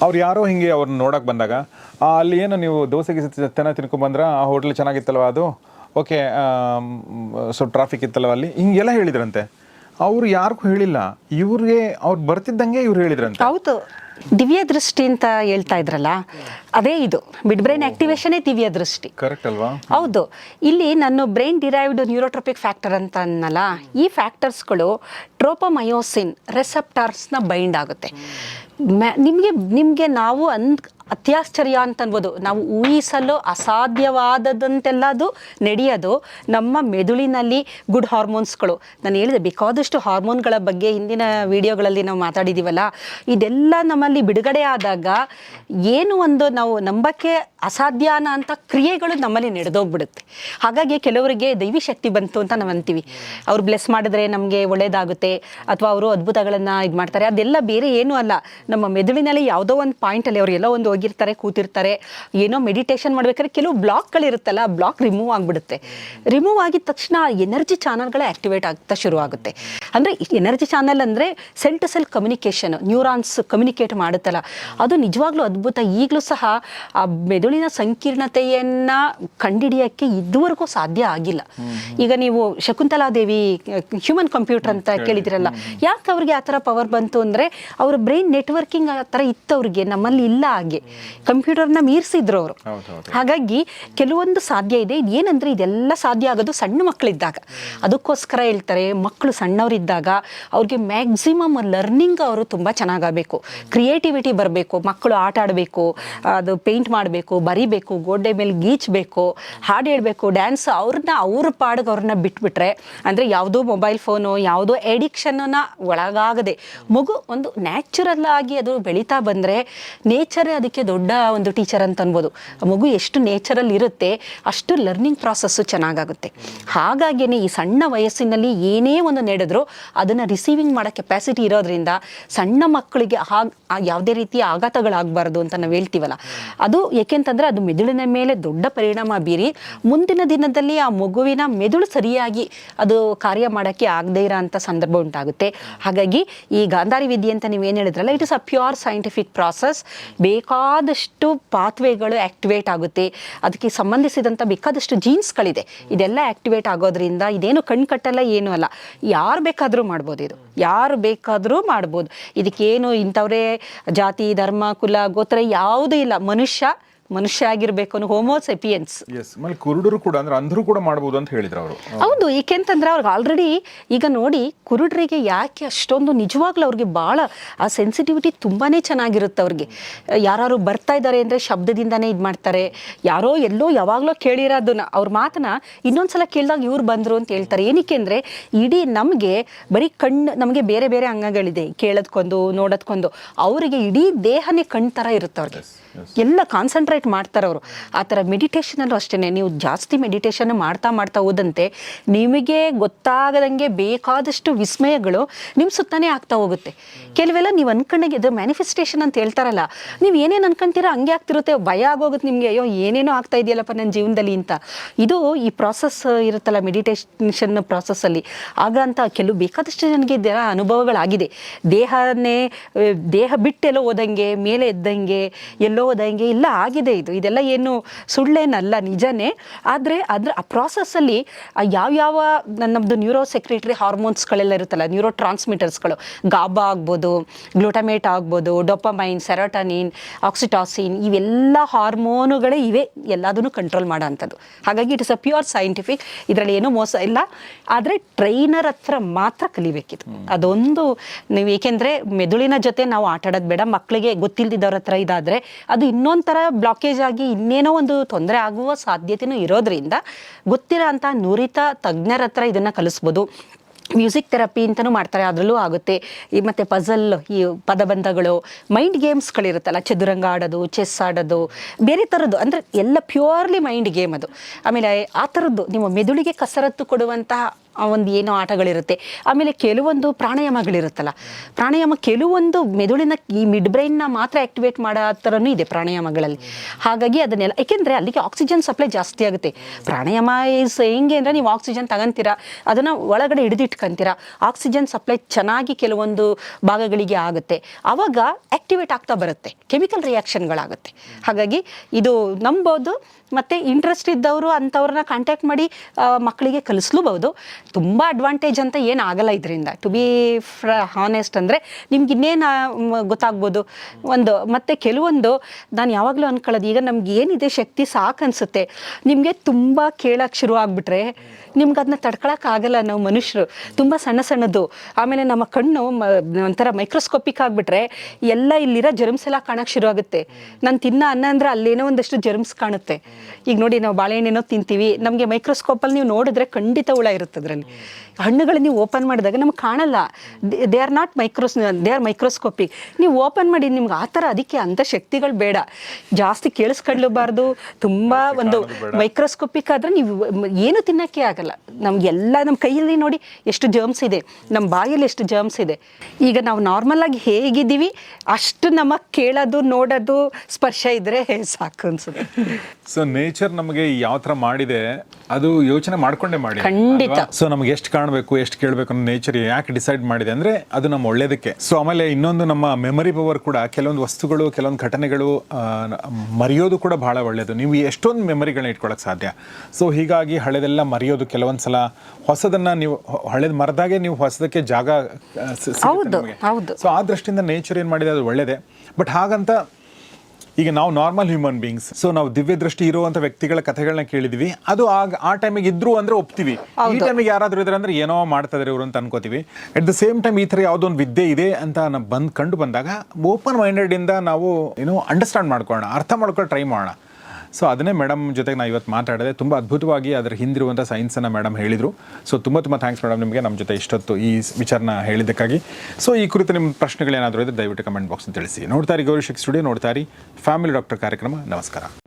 ಅವ್ರು ಯಾರೋ ಹಿಂಗೆ ಅವ್ರನ್ನ ನೋಡೋಕೆ ಬಂದಾಗ ಅಲ್ಲಿ ಏನು ನೀವು ದೋಸೆ ಗೀಸೆ ತಿನ್ಕೊಂಡ್ ಬಂದ್ರೆ, ಆ ಹೋಟ್ಲ್ ಚೆನ್ನಾಗಿತ್ತಲ್ವ ಅದು? ಓಕೆ ಸೊ ಟ್ರಾಫಿಕ್ ಇತ್ತಲ್ವ ಅಲ್ಲಿ? ಹಿಂಗೆಲ್ಲ ಹೇಳಿದ್ರಂತೆ. ಅವ್ರು ಯಾರಿಗೂ ಹೇಳಿಲ್ಲ. ಇವ್ರಿಗೆ ಅವ್ರು ಬರ್ತಿದ್ದಂಗೆ ಇವ್ರು ಹೇಳಿದ್ರಂತೆ. ಹೌದು. ದಿವ್ಯ ದೃಷ್ಟಿ ಅಂತ ಹೇಳ್ತಾ ಇದ್ರಲ್ಲ ಅದೇ ಇದು. ಮಿಡ್ ಬ್ರೈನ್ ಆಕ್ಟಿವೇಶನೇ ದಿವ್ಯ ದೃಷ್ಟಿ. ಕರೆಕ್ಟ್ ಅಲ್ವಾ? ಹೌದು. ಇಲ್ಲಿ ನಾನು ಬ್ರೈನ್ ಡಿರೈವ್ಡ್ ನ್ಯೂರೋಟ್ರೋಪಿಕ್ ಫ್ಯಾಕ್ಟರ್ ಅಂತ ಅನ್ನಲ್ಲ ಈ ಫ್ಯಾಕ್ಟರ್ಸ್ಗಳು ಟ್ರೋಪಮಯೋಸಿನ್ ರೆಸೆಪ್ಟಾರ್ಸ್ನ ಬೈಂಡ್ ಆಗುತ್ತೆ. ಮ್ಯಾ ನಿಮಗೆ ನಿಮಗೆ ನಾವು ಅನ್, ಅತ್ಯಾಶ್ಚರ್ಯ ಅಂತ ಅನ್ಬೋದು. ನಾವು ಊಹಿಸಲು ಅಸಾಧ್ಯವಾದದಂತೆಲ್ಲ ಅದು ನಡೆಯೋದು. ನಮ್ಮ ಮೆದುಳಿನಲ್ಲಿ ಗುಡ್ ಹಾರ್ಮೋನ್ಸ್ಗಳು ನಾನು ಹೇಳಿದೆ, ಬೇಕಾದಷ್ಟು ಹಾರ್ಮೋನ್ಗಳ ಬಗ್ಗೆ ಹಿಂದಿನ ವಿಡಿಯೋಗಳಲ್ಲಿ ನಾವು ಮಾತಾಡಿದ್ದೀವಲ್ಲ ಇದೆಲ್ಲ ನಮ್ಮಲ್ಲಿ ಬಿಡುಗಡೆ ಆದಾಗ ಏನು ಒಂದು ನಾವು ನಂಬಕ್ಕೆ ಅಸಾಧ್ಯನ ಅಂತ ಕ್ರಿಯೆಗಳು ನಮ್ಮಲ್ಲಿ ನಡೆದೋಗ್ಬಿಡುತ್ತೆ. ಹಾಗಾಗಿ ಕೆಲವರಿಗೆ ದೈವಿ ಶಕ್ತಿ ಬಂತು ಅಂತ ನಾವು ಅಂತೀವಿ. ಅವ್ರು ಬ್ಲೆಸ್ ಮಾಡಿದ್ರೆ ನಮಗೆ ಒಳ್ಳೆಯದಾಗುತ್ತೆ ಅಥವಾ ಅವರು ಅದ್ಭುತಗಳನ್ನು ಇದು ಮಾಡ್ತಾರೆ ಅದೆಲ್ಲ ಬೇರೆ ಏನೂ ಅಲ್ಲ. ನಮ್ಮ ಮೆದುಳಿನಲ್ಲಿ ಯಾವುದೋ ಒಂದು ಪಾಯಿಂಟಲ್ಲಿ ಅವ್ರು ಎಲ್ಲೋ ಒಂದು ಹೋಗಿರ್ತಾರೆ ಕೂತಿರ್ತಾರೆ ಏನೋ ಮೆಡಿಟೇಷನ್ ಮಾಡ್ಬೇಕಾದ್ರೆ ಕೆಲವು ಬ್ಲಾಕ್ಗಳಿರುತ್ತಲ್ಲ ಬ್ಲಾಕ್ ರಿಮೂವ್ ಆಗಿಬಿಡುತ್ತೆ. ರಿಮೂವ್ ಆಗಿದ ತಕ್ಷಣ ಎನರ್ಜಿ ಚಾನಲ್ಗಳೇ ಆಕ್ಟಿವೇಟ್ ಆಗ್ತಾ ಶುರು ಆಗುತ್ತೆ. ಅಂದರೆ ಎನರ್ಜಿ ಚಾನಲ್ ಅಂದರೆ cell to cell communication neurons communicate ಮಾಡುತ್ತಲ್ಲ. ಅದು ನಿಜವಾಗ್ಲೂ ಅದ್ಭುತ. ಈಗಲೂ ಸಹ ಆ ಮೆದುಳಿನ ಸಂಕೀರ್ಣತೆಯನ್ನು ಕಂಡಿಡಿಯೋಕ್ಕೆ ಇದುವರೆಗೂ ಸಾಧ್ಯ ಆಗಿಲ್ಲ. ಈಗ ನೀವು ಶಕುಂತಲಾದೇವಿ ಹ್ಯೂಮನ್ ಕಂಪ್ಯೂಟರ್ ಅಂತ ಕೇಳಿದಿರಲ್ಲ ಯಾಕೆ ಅವ್ರಿಗೆ ಆ ಥರ ಪವರ್ ಬಂತು ಅಂದರೆ ಅವ್ರ ಬ್ರೈನ್ ನೆಟ್ವರ್ಕಿಂಗ್ ಆ ಥರ ಇತ್ತು ಅವ್ರಿಗೆ ನಮ್ಮಲ್ಲಿ ಇಲ್ಲ ಹಾಗೆ. ಕಂಪ್ಯೂಟರ್ನ ಮೀರಿಸಿದ್ರು ಅವರು. ಹಾಗಾಗಿ ಕೆಲವೊಂದು ಸಾಧ್ಯ ಇದೆ. ಇದು ಏನಂದ್ರೆ ಇದೆಲ್ಲ ಸಾಧ್ಯ ಆಗೋದು ಸಣ್ಣ ಮಕ್ಕಳಿದ್ದಾಗ. ಅದಕ್ಕೋಸ್ಕರ ಹೇಳ್ತಾರೆ ಮಕ್ಕಳು ಸಣ್ಣವರಿದ್ದಾಗ ಅವ್ರಿಗೆ ಮ್ಯಾಕ್ಸಿಮಮ್ ಲರ್ನಿಂಗ್ ಅವರು ತುಂಬ ಚೆನ್ನಾಗಬೇಕು ಕ್ರಿಯೇಟಿವಿಟಿ ಬರಬೇಕು ಮಕ್ಕಳು ಆಟ ಆಡಬೇಕು ಅದು ಪೇಂಟ್ ಮಾಡಬೇಕು ಬರಿಬೇಕು ಗೋಡೆ ಮೇಲೆ ಗೀಚಬೇಕು ಹಾಡು ಹೇಳಬೇಕು ಡ್ಯಾನ್ಸ್ ಅವ್ರನ್ನ ಅವ್ರ ಪಾಡಿಗೆ ಅವ್ರನ್ನ ಬಿಟ್ಬಿಟ್ರೆ ಅಂದರೆ ಯಾವುದೋ ಮೊಬೈಲ್ ಫೋನು ಯಾವುದೋ ಎಡಿಕ್ಷನ್ನ ಒಳಗಾಗದೆ ಮಗು ಒಂದು ನ್ಯಾಚುರಲ್ ಆಗಿ ಅದು ಬೆಳೀತಾ ಬಂದರೆ ನೇಚರೇ ಅದಕ್ಕೆ ದೊಡ್ಡ ಒಂದು ಟೀಚರ್ ಅಂತ ಅನ್ಬೋದು. ಮಗು ಎಷ್ಟು ನೇಚರಲ್ಲಿ ಇರುತ್ತೆ, ಅಷ್ಟು ಲರ್ನಿಂಗ್ ಪ್ರಾಸೆಸ್ಸು ಚೆನ್ನಾಗಾಗುತ್ತೆ. ಹಾಗಾಗಿನೇ ಈ ಸಣ್ಣ ವಯಸ್ಸಿನಲ್ಲಿ ಏನೇ ಒಂದು ನಡೆದ್ರು ಅದನ್ನು ರಿಸೀವಿಂಗ್ ಮಾಡೋ ಕೆಪಾಸಿಟಿ ಇರೋದ್ರಿಂದ ಸಣ್ಣ ಮಕ್ಕಳಿಗೆ ಆಗ ಯಾವುದೇ ರೀತಿಯ ಆಘಾತಗಳಾಗಬಾರ್ದು ಅಂತ ನಾವು ಹೇಳ್ತೀವಲ್ಲ. ಅದು ಏಕೆಂತಂದರೆ ಅದು ಮೆದುಳಿನ ಮೇಲೆ ದೊಡ್ಡ ಪರಿಣಾಮ ಬೀರಿ ಮುಂದಿನ ದಿನದಲ್ಲಿ ಆ ಮಗುವಿನ ಮೆದುಳು ಸರಿಯಾಗಿ ಅದು ಕಾರ್ಯ ಮಾಡೋಕ್ಕೆ ಆಗದೇ ಇರೋ ಅಂಥ ಸಂದರ್ಭ ಉಂಟಾಗುತ್ತೆ. ಹಾಗಾಗಿ ಈ ಗಾಂಧಾರಿ ವಿದ್ಯೆ ಅಂತ ನೀವೇನು ಹೇಳಿದ್ರಲ್ಲ it is a pure scientific process ಬೇಕಾದಷ್ಟು ಪಾತ್ವೇಗಳು ಆಕ್ಟಿವೇಟ್ ಆಗುತ್ತೆ. ಅದಕ್ಕೆ ಸಂಬಂಧಿಸಿದಂಥ ಬೇಕಾದಷ್ಟು ಜೀನ್ಸ್ಗಳಿದೆ ಇದೆಲ್ಲ ಆ್ಯಕ್ಟಿವೇಟ್ ಆಗೋದ್ರಿಂದ ಇದೇನು ಕಣ್ಣು ಕಟ್ಟಲ್ಲ ಏನೂ ಅಲ್ಲ. ಯಾರು ಬೇಕಾದರೂ ಮಾಡ್ಬೋದು ಇದು. ಯಾರು ಬೇಕಾದರೂ ಮಾಡ್ಬೋದು. ಇದಕ್ಕೇನು ಇಂಥವರೇ ಜಾತಿ, ಧರ್ಮ, ಕುಲ, ಗೋತ್ರ ಯಾವುದೂ ಇಲ್ಲ. ಮನುಷ್ಯ ಮನುಷ್ಯ ಆಗಿರಬೇಕು ಅನ್ನೋ ಹೋಮೋಸೆಪಿಯನ್ಸ್ ಎಸ್ ಆಮೇಲೆ ಕುರುಡರು ಕೂಡ ಅಂದ್ರೆ ಅಂಧರು ಕೂಡ ಮಾಡಬಹುದು ಅಂತ ಹೇಳಿದ್ರು ಅವರು. ಹೌದು. ಏಕೆಂತಂದ್ರೆ ಅವ್ರಿಗೆ ಆಲ್ರೆಡಿ ಈಗ ನೋಡಿ ಕುರುಡರಿಗೆ ಯಾಕೆ ಅಷ್ಟೊಂದು ನಿಜವಾಗ್ಲೂ ಅವ್ರಿಗೆ ಭಾಳ ಆ ಸೆನ್ಸಿಟಿವಿಟಿ ತುಂಬಾನೇ ಚೆನ್ನಾಗಿರುತ್ತೆ ಅವ್ರಿಗೆ. ಯಾರು ಬರ್ತಾ ಇದ್ದಾರೆ ಅಂದರೆ ಶಬ್ದದಿಂದನೇ ಇದು ಮಾಡ್ತಾರೆ. ಯಾರೋ ಎಲ್ಲೋ ಯಾವಾಗಲೋ ಕೇಳಿರೋದನ್ನ ಅವ್ರ ಮಾತನ್ನ ಇನ್ನೊಂದ್ಸಲ ಕೇಳಿದಾಗ ಇವ್ರು ಬಂದರು ಅಂತ ಹೇಳ್ತಾರೆ. ಏನಕ್ಕೆ ಅಂದರೆ ಇಡೀ ನಮಗೆ ಬರೀ ಕಣ್ಣು ನಮಗೆ ಬೇರೆ ಬೇರೆ ಅಂಗಗಳಿದೆ. ಕೇಳೋದ್ಕೊಂದು ನೋಡೋದ್ಕೊಂದು. ಅವರಿಗೆ ಇಡೀ ದೇಹನೇ ಕಣ್ ಥರ ಇರುತ್ತೆ ಅವ್ರಿಗೆ. ಎಲ್ಲ ಕಾನ್ಸಂಟ್ರೇಟ್ ಮಾಡ್ತಾರೆ ಅವರು. ಆ ಥರ ಮೆಡಿಟೇಷನಲ್ಲೂ ಅಷ್ಟೇ ನೀವು ಜಾಸ್ತಿ ಮೆಡಿಟೇಷನ್ ಮಾಡ್ತಾ ಮಾಡ್ತಾ ಹೋದಂತೆ ನಿಮಗೆ ಗೊತ್ತಾಗದಂಗೆ ಬೇಕಾದಷ್ಟು ವಿಸ್ಮಯಗಳು ನಿಮ್ಮ ಸುತ್ತನೇ ಆಗ್ತಾ ಹೋಗುತ್ತೆ. ಕೆಲವೆಲ್ಲ ನೀವು ಅನ್ಕೊಂಡಾಗೆ ಇದು ಮ್ಯಾನಿಫೆಸ್ಟೇಷನ್ ಅಂತ ಹೇಳ್ತಾರಲ್ಲ, ನೀವು ಏನೇನು ಅನ್ಕೊಂತೀರಾ ಹಂಗೆ ಆಗ್ತಿರುತ್ತೆ. ಭಯ ಆಗೋಗುತ್ತೆ ನಿಮಗೆ, ಅಯ್ಯೋ, ಏನೇನೋ ಆಗ್ತಾ ಇದೆಯಲ್ಲಪ್ಪ ನನ್ನ ಜೀವನದಲ್ಲಿ ಅಂತ. ಇದು ಈ ಪ್ರಾಸೆಸ್ ಇರುತ್ತಲ್ಲ ಮೆಡಿಟೇಷನ್ ಪ್ರಾಸೆಸ್ಸಲ್ಲಿ ಆಗ ಅಂತ ಕೆಲವು ಬೇಕಾದಷ್ಟು ನನಗೆ ಇದೆಲ್ಲ ಅನುಭವಗಳಾಗಿದೆ. ದೇಹನೇ ದೇಹ ಬಿಟ್ಟೆಲ್ಲೋ ಹೋದಂಗೆ, ಮೇಲೆ ಎದ್ದಂಗೆ, ಎಲ್ಲೋ ಹೋದಂಗೆ ಇಲ್ಲ ಆಗಿದೆ ಇದು. ಇದೆಲ್ಲ ಏನು ಸುಳ್ಳೇನಲ್ಲ ನಿಜನೇ. ಆದರೆ ಅದ್ರ ಆ ಪ್ರಾಸೆಸ್ಸಲ್ಲಿ ಯಾವ್ಯಾವ ನಮ್ಮದು ನ್ಯೂರೋ ಸೆಕ್ರೆಟರಿ ಹಾರ್ಮೋನ್ಸ್ಗಳೆಲ್ಲ ಇರುತ್ತಲ್ಲ ನ್ಯೂರೋ ಟ್ರಾನ್ಸ್ಮಿಟರ್ಸ್ಗಳು ಗಾಬಾ ಆಗ್ಬೋದು ಗ್ಲೂಟಮೇಟ್ ಆಗ್ಬೋದು ಡೊಪಮೈನ್ ಸೆರೋಟನಿನ್ ಆಕ್ಸಿಟಾಸಿನ್ ಇವೆಲ್ಲ ಹಾರ್ಮೋನುಗಳೇ ಇವೆ ಎಲ್ಲದನ್ನು ಕಂಟ್ರೋಲ್ ಮಾಡೋ ಅಂಥದ್ದು ಹಾಗಾಗಿ it is a pure scientific ಇದರಲ್ಲಿ ಏನೂ ಮೋಸ ಇಲ್ಲ. ಆದರೆ ಟ್ರೈನರ್ ಹತ್ರ ಮಾತ್ರ ಕಲಿಬೇಕಿತ್ತು ಅದೊಂದು ನೀವು ಏಕೆಂದರೆ ಮೆದುಳಿನ ಜೊತೆ ನಾವು ಆಟಾಡೋದು ಬೇಡ ಮಕ್ಕಳಿಗೆ ಗೊತ್ತಿಲ್ದಿದ್ದವ್ರ ಹತ್ರ ಇದಾದರೆ ಅದು ಇನ್ನೊಂಥರ ಬ್ಲಾಕೇಜ್ ಆಗಿ ಇನ್ನೇನೋ ಒಂದು ತೊಂದರೆ ಆಗುವ ಸಾಧ್ಯತೆಯೂ ಇರೋದ್ರಿಂದ ಗೊತ್ತಿರೋ ಅಂಥ ನುರಿತ ತಜ್ಞರ ಹತ್ರ ಇದನ್ನು ಕಲಿಸ್ಬೋದು. ಮ್ಯೂಸಿಕ್ ಥೆರಪಿ ಅಂತಲೂ ಮಾಡ್ತಾರೆ, ಅದರಲ್ಲೂ ಆಗುತ್ತೆ. ಈ ಮತ್ತು ಪಝಲ್ ಈ ಪದಬಂಧಗಳು ಮೈಂಡ್ ಗೇಮ್ಸ್ಗಳಿರುತ್ತಲ್ಲ ಚದುರಂಗ ಆಡೋದು ಚೆಸ್ ಆಡೋದು, ಬೇರೆ ಥರದ್ದು, ಅಂದರೆ ಎಲ್ಲ ಪ್ಯೂರ್ಲಿ ಮೈಂಡ್ ಗೇಮ್ ಅದು. ಆಮೇಲೆ ಆ ಥರದ್ದು, ನಿಮ್ಮ ಮೆದುಳಿಗೆ ಕಸರತ್ತು ಕೊಡುವಂತಹ ಒಂದು ಏನೋ ಆಟಗಳಿರುತ್ತೆ. ಆಮೇಲೆ ಕೆಲವೊಂದು ಪ್ರಾಣಾಯಾಮಗಳಿರುತ್ತಲ್ಲ. ಪ್ರಾಣಾಯಾಮ ಕೆಲವೊಂದು ಮೆದುಳಿನ ಈ ಮಿಡ್ ಬ್ರೈನ್ನ ಮಾತ್ರ ಆ್ಯಕ್ಟಿವೇಟ್ ಮಾಡೋ ಥರನೂ ಇದೆ ಪ್ರಾಣಾಯಾಮಗಳಲ್ಲಿ. ಹಾಗಾಗಿ ಅದನ್ನೆಲ್ಲ, ಏಕೆಂದರೆ ಅಲ್ಲಿಗೆ ಆಕ್ಸಿಜನ್ ಸಪ್ಲೈ ಜಾಸ್ತಿ ಆಗುತ್ತೆ. ಪ್ರಾಣಾಯಾಮ ಇಸ್ ಹೆಂಗೆ ಅಂದರೆ ನೀವು ಆಕ್ಸಿಜನ್ ತಗೊಂತೀರಾ, ಅದನ್ನು ಒಳಗಡೆ ಹಿಡಿದಿಟ್ಕೊಂತೀರಾ, ಆಕ್ಸಿಜನ್ ಸಪ್ಲೈ ಚೆನ್ನಾಗಿ ಕೆಲವೊಂದು ಭಾಗಗಳಿಗೆ ಆಗುತ್ತೆ. ಆವಾಗ ಆ್ಯಕ್ಟಿವೇಟ್ ಆಗ್ತಾ ಬರುತ್ತೆ. ಕೆಮಿಕಲ್ ರಿಯಾಕ್ಷನ್ಗಳಾಗುತ್ತೆ. ಹಾಗಾಗಿ ಇದು ನಂಬೋದು ಮತ್ತು ಇಂಟ್ರೆಸ್ಟ್ ಇದ್ದವರು ಅಂಥವ್ರನ್ನ ಕಾಂಟ್ಯಾಕ್ಟ್ ಮಾಡಿ ಮಕ್ಕಳಿಗೆ ಕಲಿಸ್ಲೂಬಹುದು. ತುಂಬ ಅಡ್ವಾಂಟೇಜ್ ಅಂತ ಏನು ಆಗಲ್ಲ ಇದರಿಂದ. ಟು ಬಿ ಫ್ರ ಹಾನೆಸ್ಟ್ ಅಂದರೆ ನಿಮ್ಗೆ ಇನ್ನೇನು ಗೊತ್ತಾಗ್ಬೋದು. ಒಂದು, ಮತ್ತು ಕೆಲವೊಂದು ನಾನು ಯಾವಾಗಲೂ ಅಂದ್ಕೊಳ್ಳೋದು ಈಗ ನಮ್ಗೆ ಏನಿದೆ ಶಕ್ತಿ ಸಾಕು ಅನಿಸುತ್ತೆ. ನಿಮಗೆ ತುಂಬ ಕೇಳೋಕ್ಕೆ ಶುರು ಆಗಿಬಿಟ್ರೆ, ನಿಮ್ಗೆ ಅದನ್ನ ತಡ್ಕೊಳಕ್ಕಾಗಲ್ಲ ನಾವು ಮನುಷ್ಯರು. ತುಂಬ ಸಣ್ಣ ಸಣ್ಣದು. ಆಮೇಲೆ ನಮ್ಮ ಕಣ್ಣು ಒಂಥರ ಮೈಕ್ರೋಸ್ಕೋಪಿಕ್ ಆಗಿಬಿಟ್ರೆ, ಎಲ್ಲ ಇಲ್ಲಿರೋ ಜರ್ಮ್ಸ್ ಎಲ್ಲ ಕಾಣೋಕ್ಕೆ ಶುರು ಆಗುತ್ತೆ. ನಾನು ತಿನ್ನ ಅನ್ನ ಅಂದರೆ ಅಲ್ಲೇನೋ ಒಂದಷ್ಟು ಜರ್ಮ್ಸ್ ಕಾಣುತ್ತೆ. ಈಗ ನೋಡಿ ನಾವು ಬಾಳೆಹಣ್ಣೇನೋ ತಿಂತೀವಿ ನಮಗೆ ಮೈಕ್ರೋಸ್ಕೋಪಲ್ಲಿ ನೀವು ನೋಡಿದ್ರೆ ಖಂಡಿತ ಹುಳ ಇರುತ್ತೆ ಅದರಲ್ಲಿ ಹಣ್ಣುಗಳು ನೀವು ಓಪನ್ ಮಾಡಿದಾಗ ನಮ್ಗೆ ಕಾಣಲ್ಲ. They are not micros they are microscopic ನೀವು ಓಪನ್ ಮಾಡಿ ನಿಮ್ಗೆ ಆ ಥರ ಅದಕ್ಕೆ ಅಂಥ ಶಕ್ತಿಗಳು ಬೇಡ. ಜಾಸ್ತಿ ಕೇಳಿಸ್ಕೊಳ್ಳಬಾರ್ದು ತುಂಬ ಒಂದು ಮೈಕ್ರೋಸ್ಕೋಪಿಕ್ ಆದರೆ ನೀವು ಏನು ತಿನ್ನೋಕ್ಕೆ ಆಗಲ್ಲ. ನಮಗೆಲ್ಲ ನಮ್ಮ ಕೈಯಲ್ಲಿ ನೋಡಿ ಎಷ್ಟು ಜರ್ಮ್ಸ್ ಇದೆ. ನಮ್ಮ ಬಾಯಲ್ಲಿ ಎಷ್ಟು ಜರ್ಮ್ಸ್ ಇದೆ. ಈಗ ನಾವು ನಾರ್ಮಲ್ ಆಗಿ ಹೇಗಿದ್ದೀವಿ ಅಷ್ಟು ನಮಗೆ ಕೇಳೋದು ನೋಡೋದು ಸ್ಪರ್ಶ ಇದ್ರೆ ಸಾಕು ಅನ್ಸುತ್ತೆ. ಸೊ ನೇಚರ್ ನಮಗೆ ಯಾವ ಥರ ಮಾಡಿದೆ ಅದು ಯೋಚನೆ ಮಾಡ್ಕೊಂಡೇ ಮಾಡಿ. ಖಂಡಿತ. ಸೊ ನಮ್ಗೆ ಎಷ್ಟು ಕಾಣಬೇಕು ಎಷ್ಟು ಕೇಳಬೇಕು ಅನ್ನೋ ನೇಚರ್ ಯಾಕೆ ಡಿಸೈಡ್ ಮಾಡಿದೆ ಅಂದ್ರೆ ಅದು ನಮ್ಮ ಒಳ್ಳೇದಕ್ಕೆ. ಸೊ ಆಮೇಲೆ ಇನ್ನೊಂದು ನಮ್ಮ ಮೆಮರಿ ಪವರ್ ಕೂಡ ಕೆಲವೊಂದು ವಸ್ತುಗಳು ಕೆಲವೊಂದು ಘಟನೆಗಳು ಮರೆಯೋದು ಕೂಡ ಬಹಳ ಒಳ್ಳೆಯದು ನೀವು ಎಷ್ಟೊಂದು ಮೆಮರಿಗಳನ್ನ ಇಟ್ಕೊಳಕ್ ಸಾಧ್ಯ. ಸೊ ಹೀಗಾಗಿ ಹಳೆದೆಲ್ಲ ಮರೆಯೋದು ಕೆಲವೊಂದು ಸಲ ಹೊಸದನ್ನ ನೀವು ಹಳೆದು ಮರದಾಗೆ ನೀವು ಹೊಸದಕ್ಕೆ ಜಾಗ. ಸೊ ಆ ದೃಷ್ಟಿಯಿಂದ ನೇಚರ್ ಏನು ಮಾಡಿದೆ ಅದು ಒಳ್ಳೇದೇ. ಬಟ್ ಹಾಗಂತ ಈಗ ನಾವು ನಾರ್ಮಲ್ ಹ್ಯೂಮನ್ ಬೀಯಿಂಗ್ಸ್ ಸೊ ನಾವು ದಿವ್ಯ ದೃಷ್ಟಿ ಇರುವಂತ ವ್ಯಕ್ತಿಗಳ ಕಥೆಗಳನ್ನ ಕೇಳಿದ್ವಿ. ಅದು ಆಗ ಆ ಟೈಮಿಗೆ ಇದ್ರು ಅಂದ್ರೆ ಒಪ್ತೀವಿ. ಈ ಟೈಮಿಗೆ ಯಾರಾದ್ರೂ ಇದ್ರೆ ಅಂದ್ರೆ ಏನೋ ಮಾಡ್ತಾ ಇವ್ರು ಇವರು ಅಂತ ಅನ್ಕೋತೀವಿ. ಅಟ್ ದ ಸೇಮ್ ಟೈಮ್ ಈ ತರ ಯಾವುದೋ ಒಂದು ವಿದ್ಯೆ ಇದೆ ಅಂತ ಬಂದ್ ಕಂಡು ಬಂದಾಗ ಓಪನ್ ಮೈಂಡೆಡ್ ಇಂದ ನಾವು ಏನೋ ಅಂಡರ್ಸ್ಟ್ಯಾಂಡ್ ಮಾಡ್ಕೊಳ್ಳೋಣ ಅರ್ಥ ಮಾಡ್ಕೊಂಡು ಟ್ರೈ ಮಾಡೋಣ. ಸೊ ಅದನ್ನೇ ಮೇಡಮ್ ಜೊತೆಗೆ ನಾವು ಇವತ್ತು ಮಾತಾಡಿದೆ ತುಂಬ ಅದ್ಭುತವಾಗಿ ಅದರ ಹಿಂದಿರುವಂಥ ಸೈನ್ಸನ್ನು ಮೇಡಮ್ ಹೇಳಿದರು. ಸೊ ತುಂಬ ತುಂಬ ಥ್ಯಾಂಕ್ಸ್ ಮೇಡಮ್ ನಿಮಗೆ ನಮ್ಮ ಜೊತೆ ಇಷ್ಟೊತ್ತು ಈ ವಿಚಾರನ ಹೇಳಿದ್ದಕ್ಕಾಗಿ. ಸೊ ಈ ಕುರಿತು ನಿಮ್ಮ ಪ್ರಶ್ನೆಗಳೇನಾದರೂ ಇದ್ದರೆ ದಯವಿಟ್ಟು ಕಮೆಂಟ್ ಬಾಕ್ಸ್ ತಿಳಿಸಿ. ನೋಡ್ತಾ ಇರಿ ಗೌರಿ ಸ್ಟುಡಿಯೋ ನೋಡ್ತಾ ಇರಿ. ಫ್ಯಾಮಿಲಿ ಡಾಕ್ಟರ್ ಕಾರ್ಯಕ್ರಮ, ನಮಸ್ಕಾರ.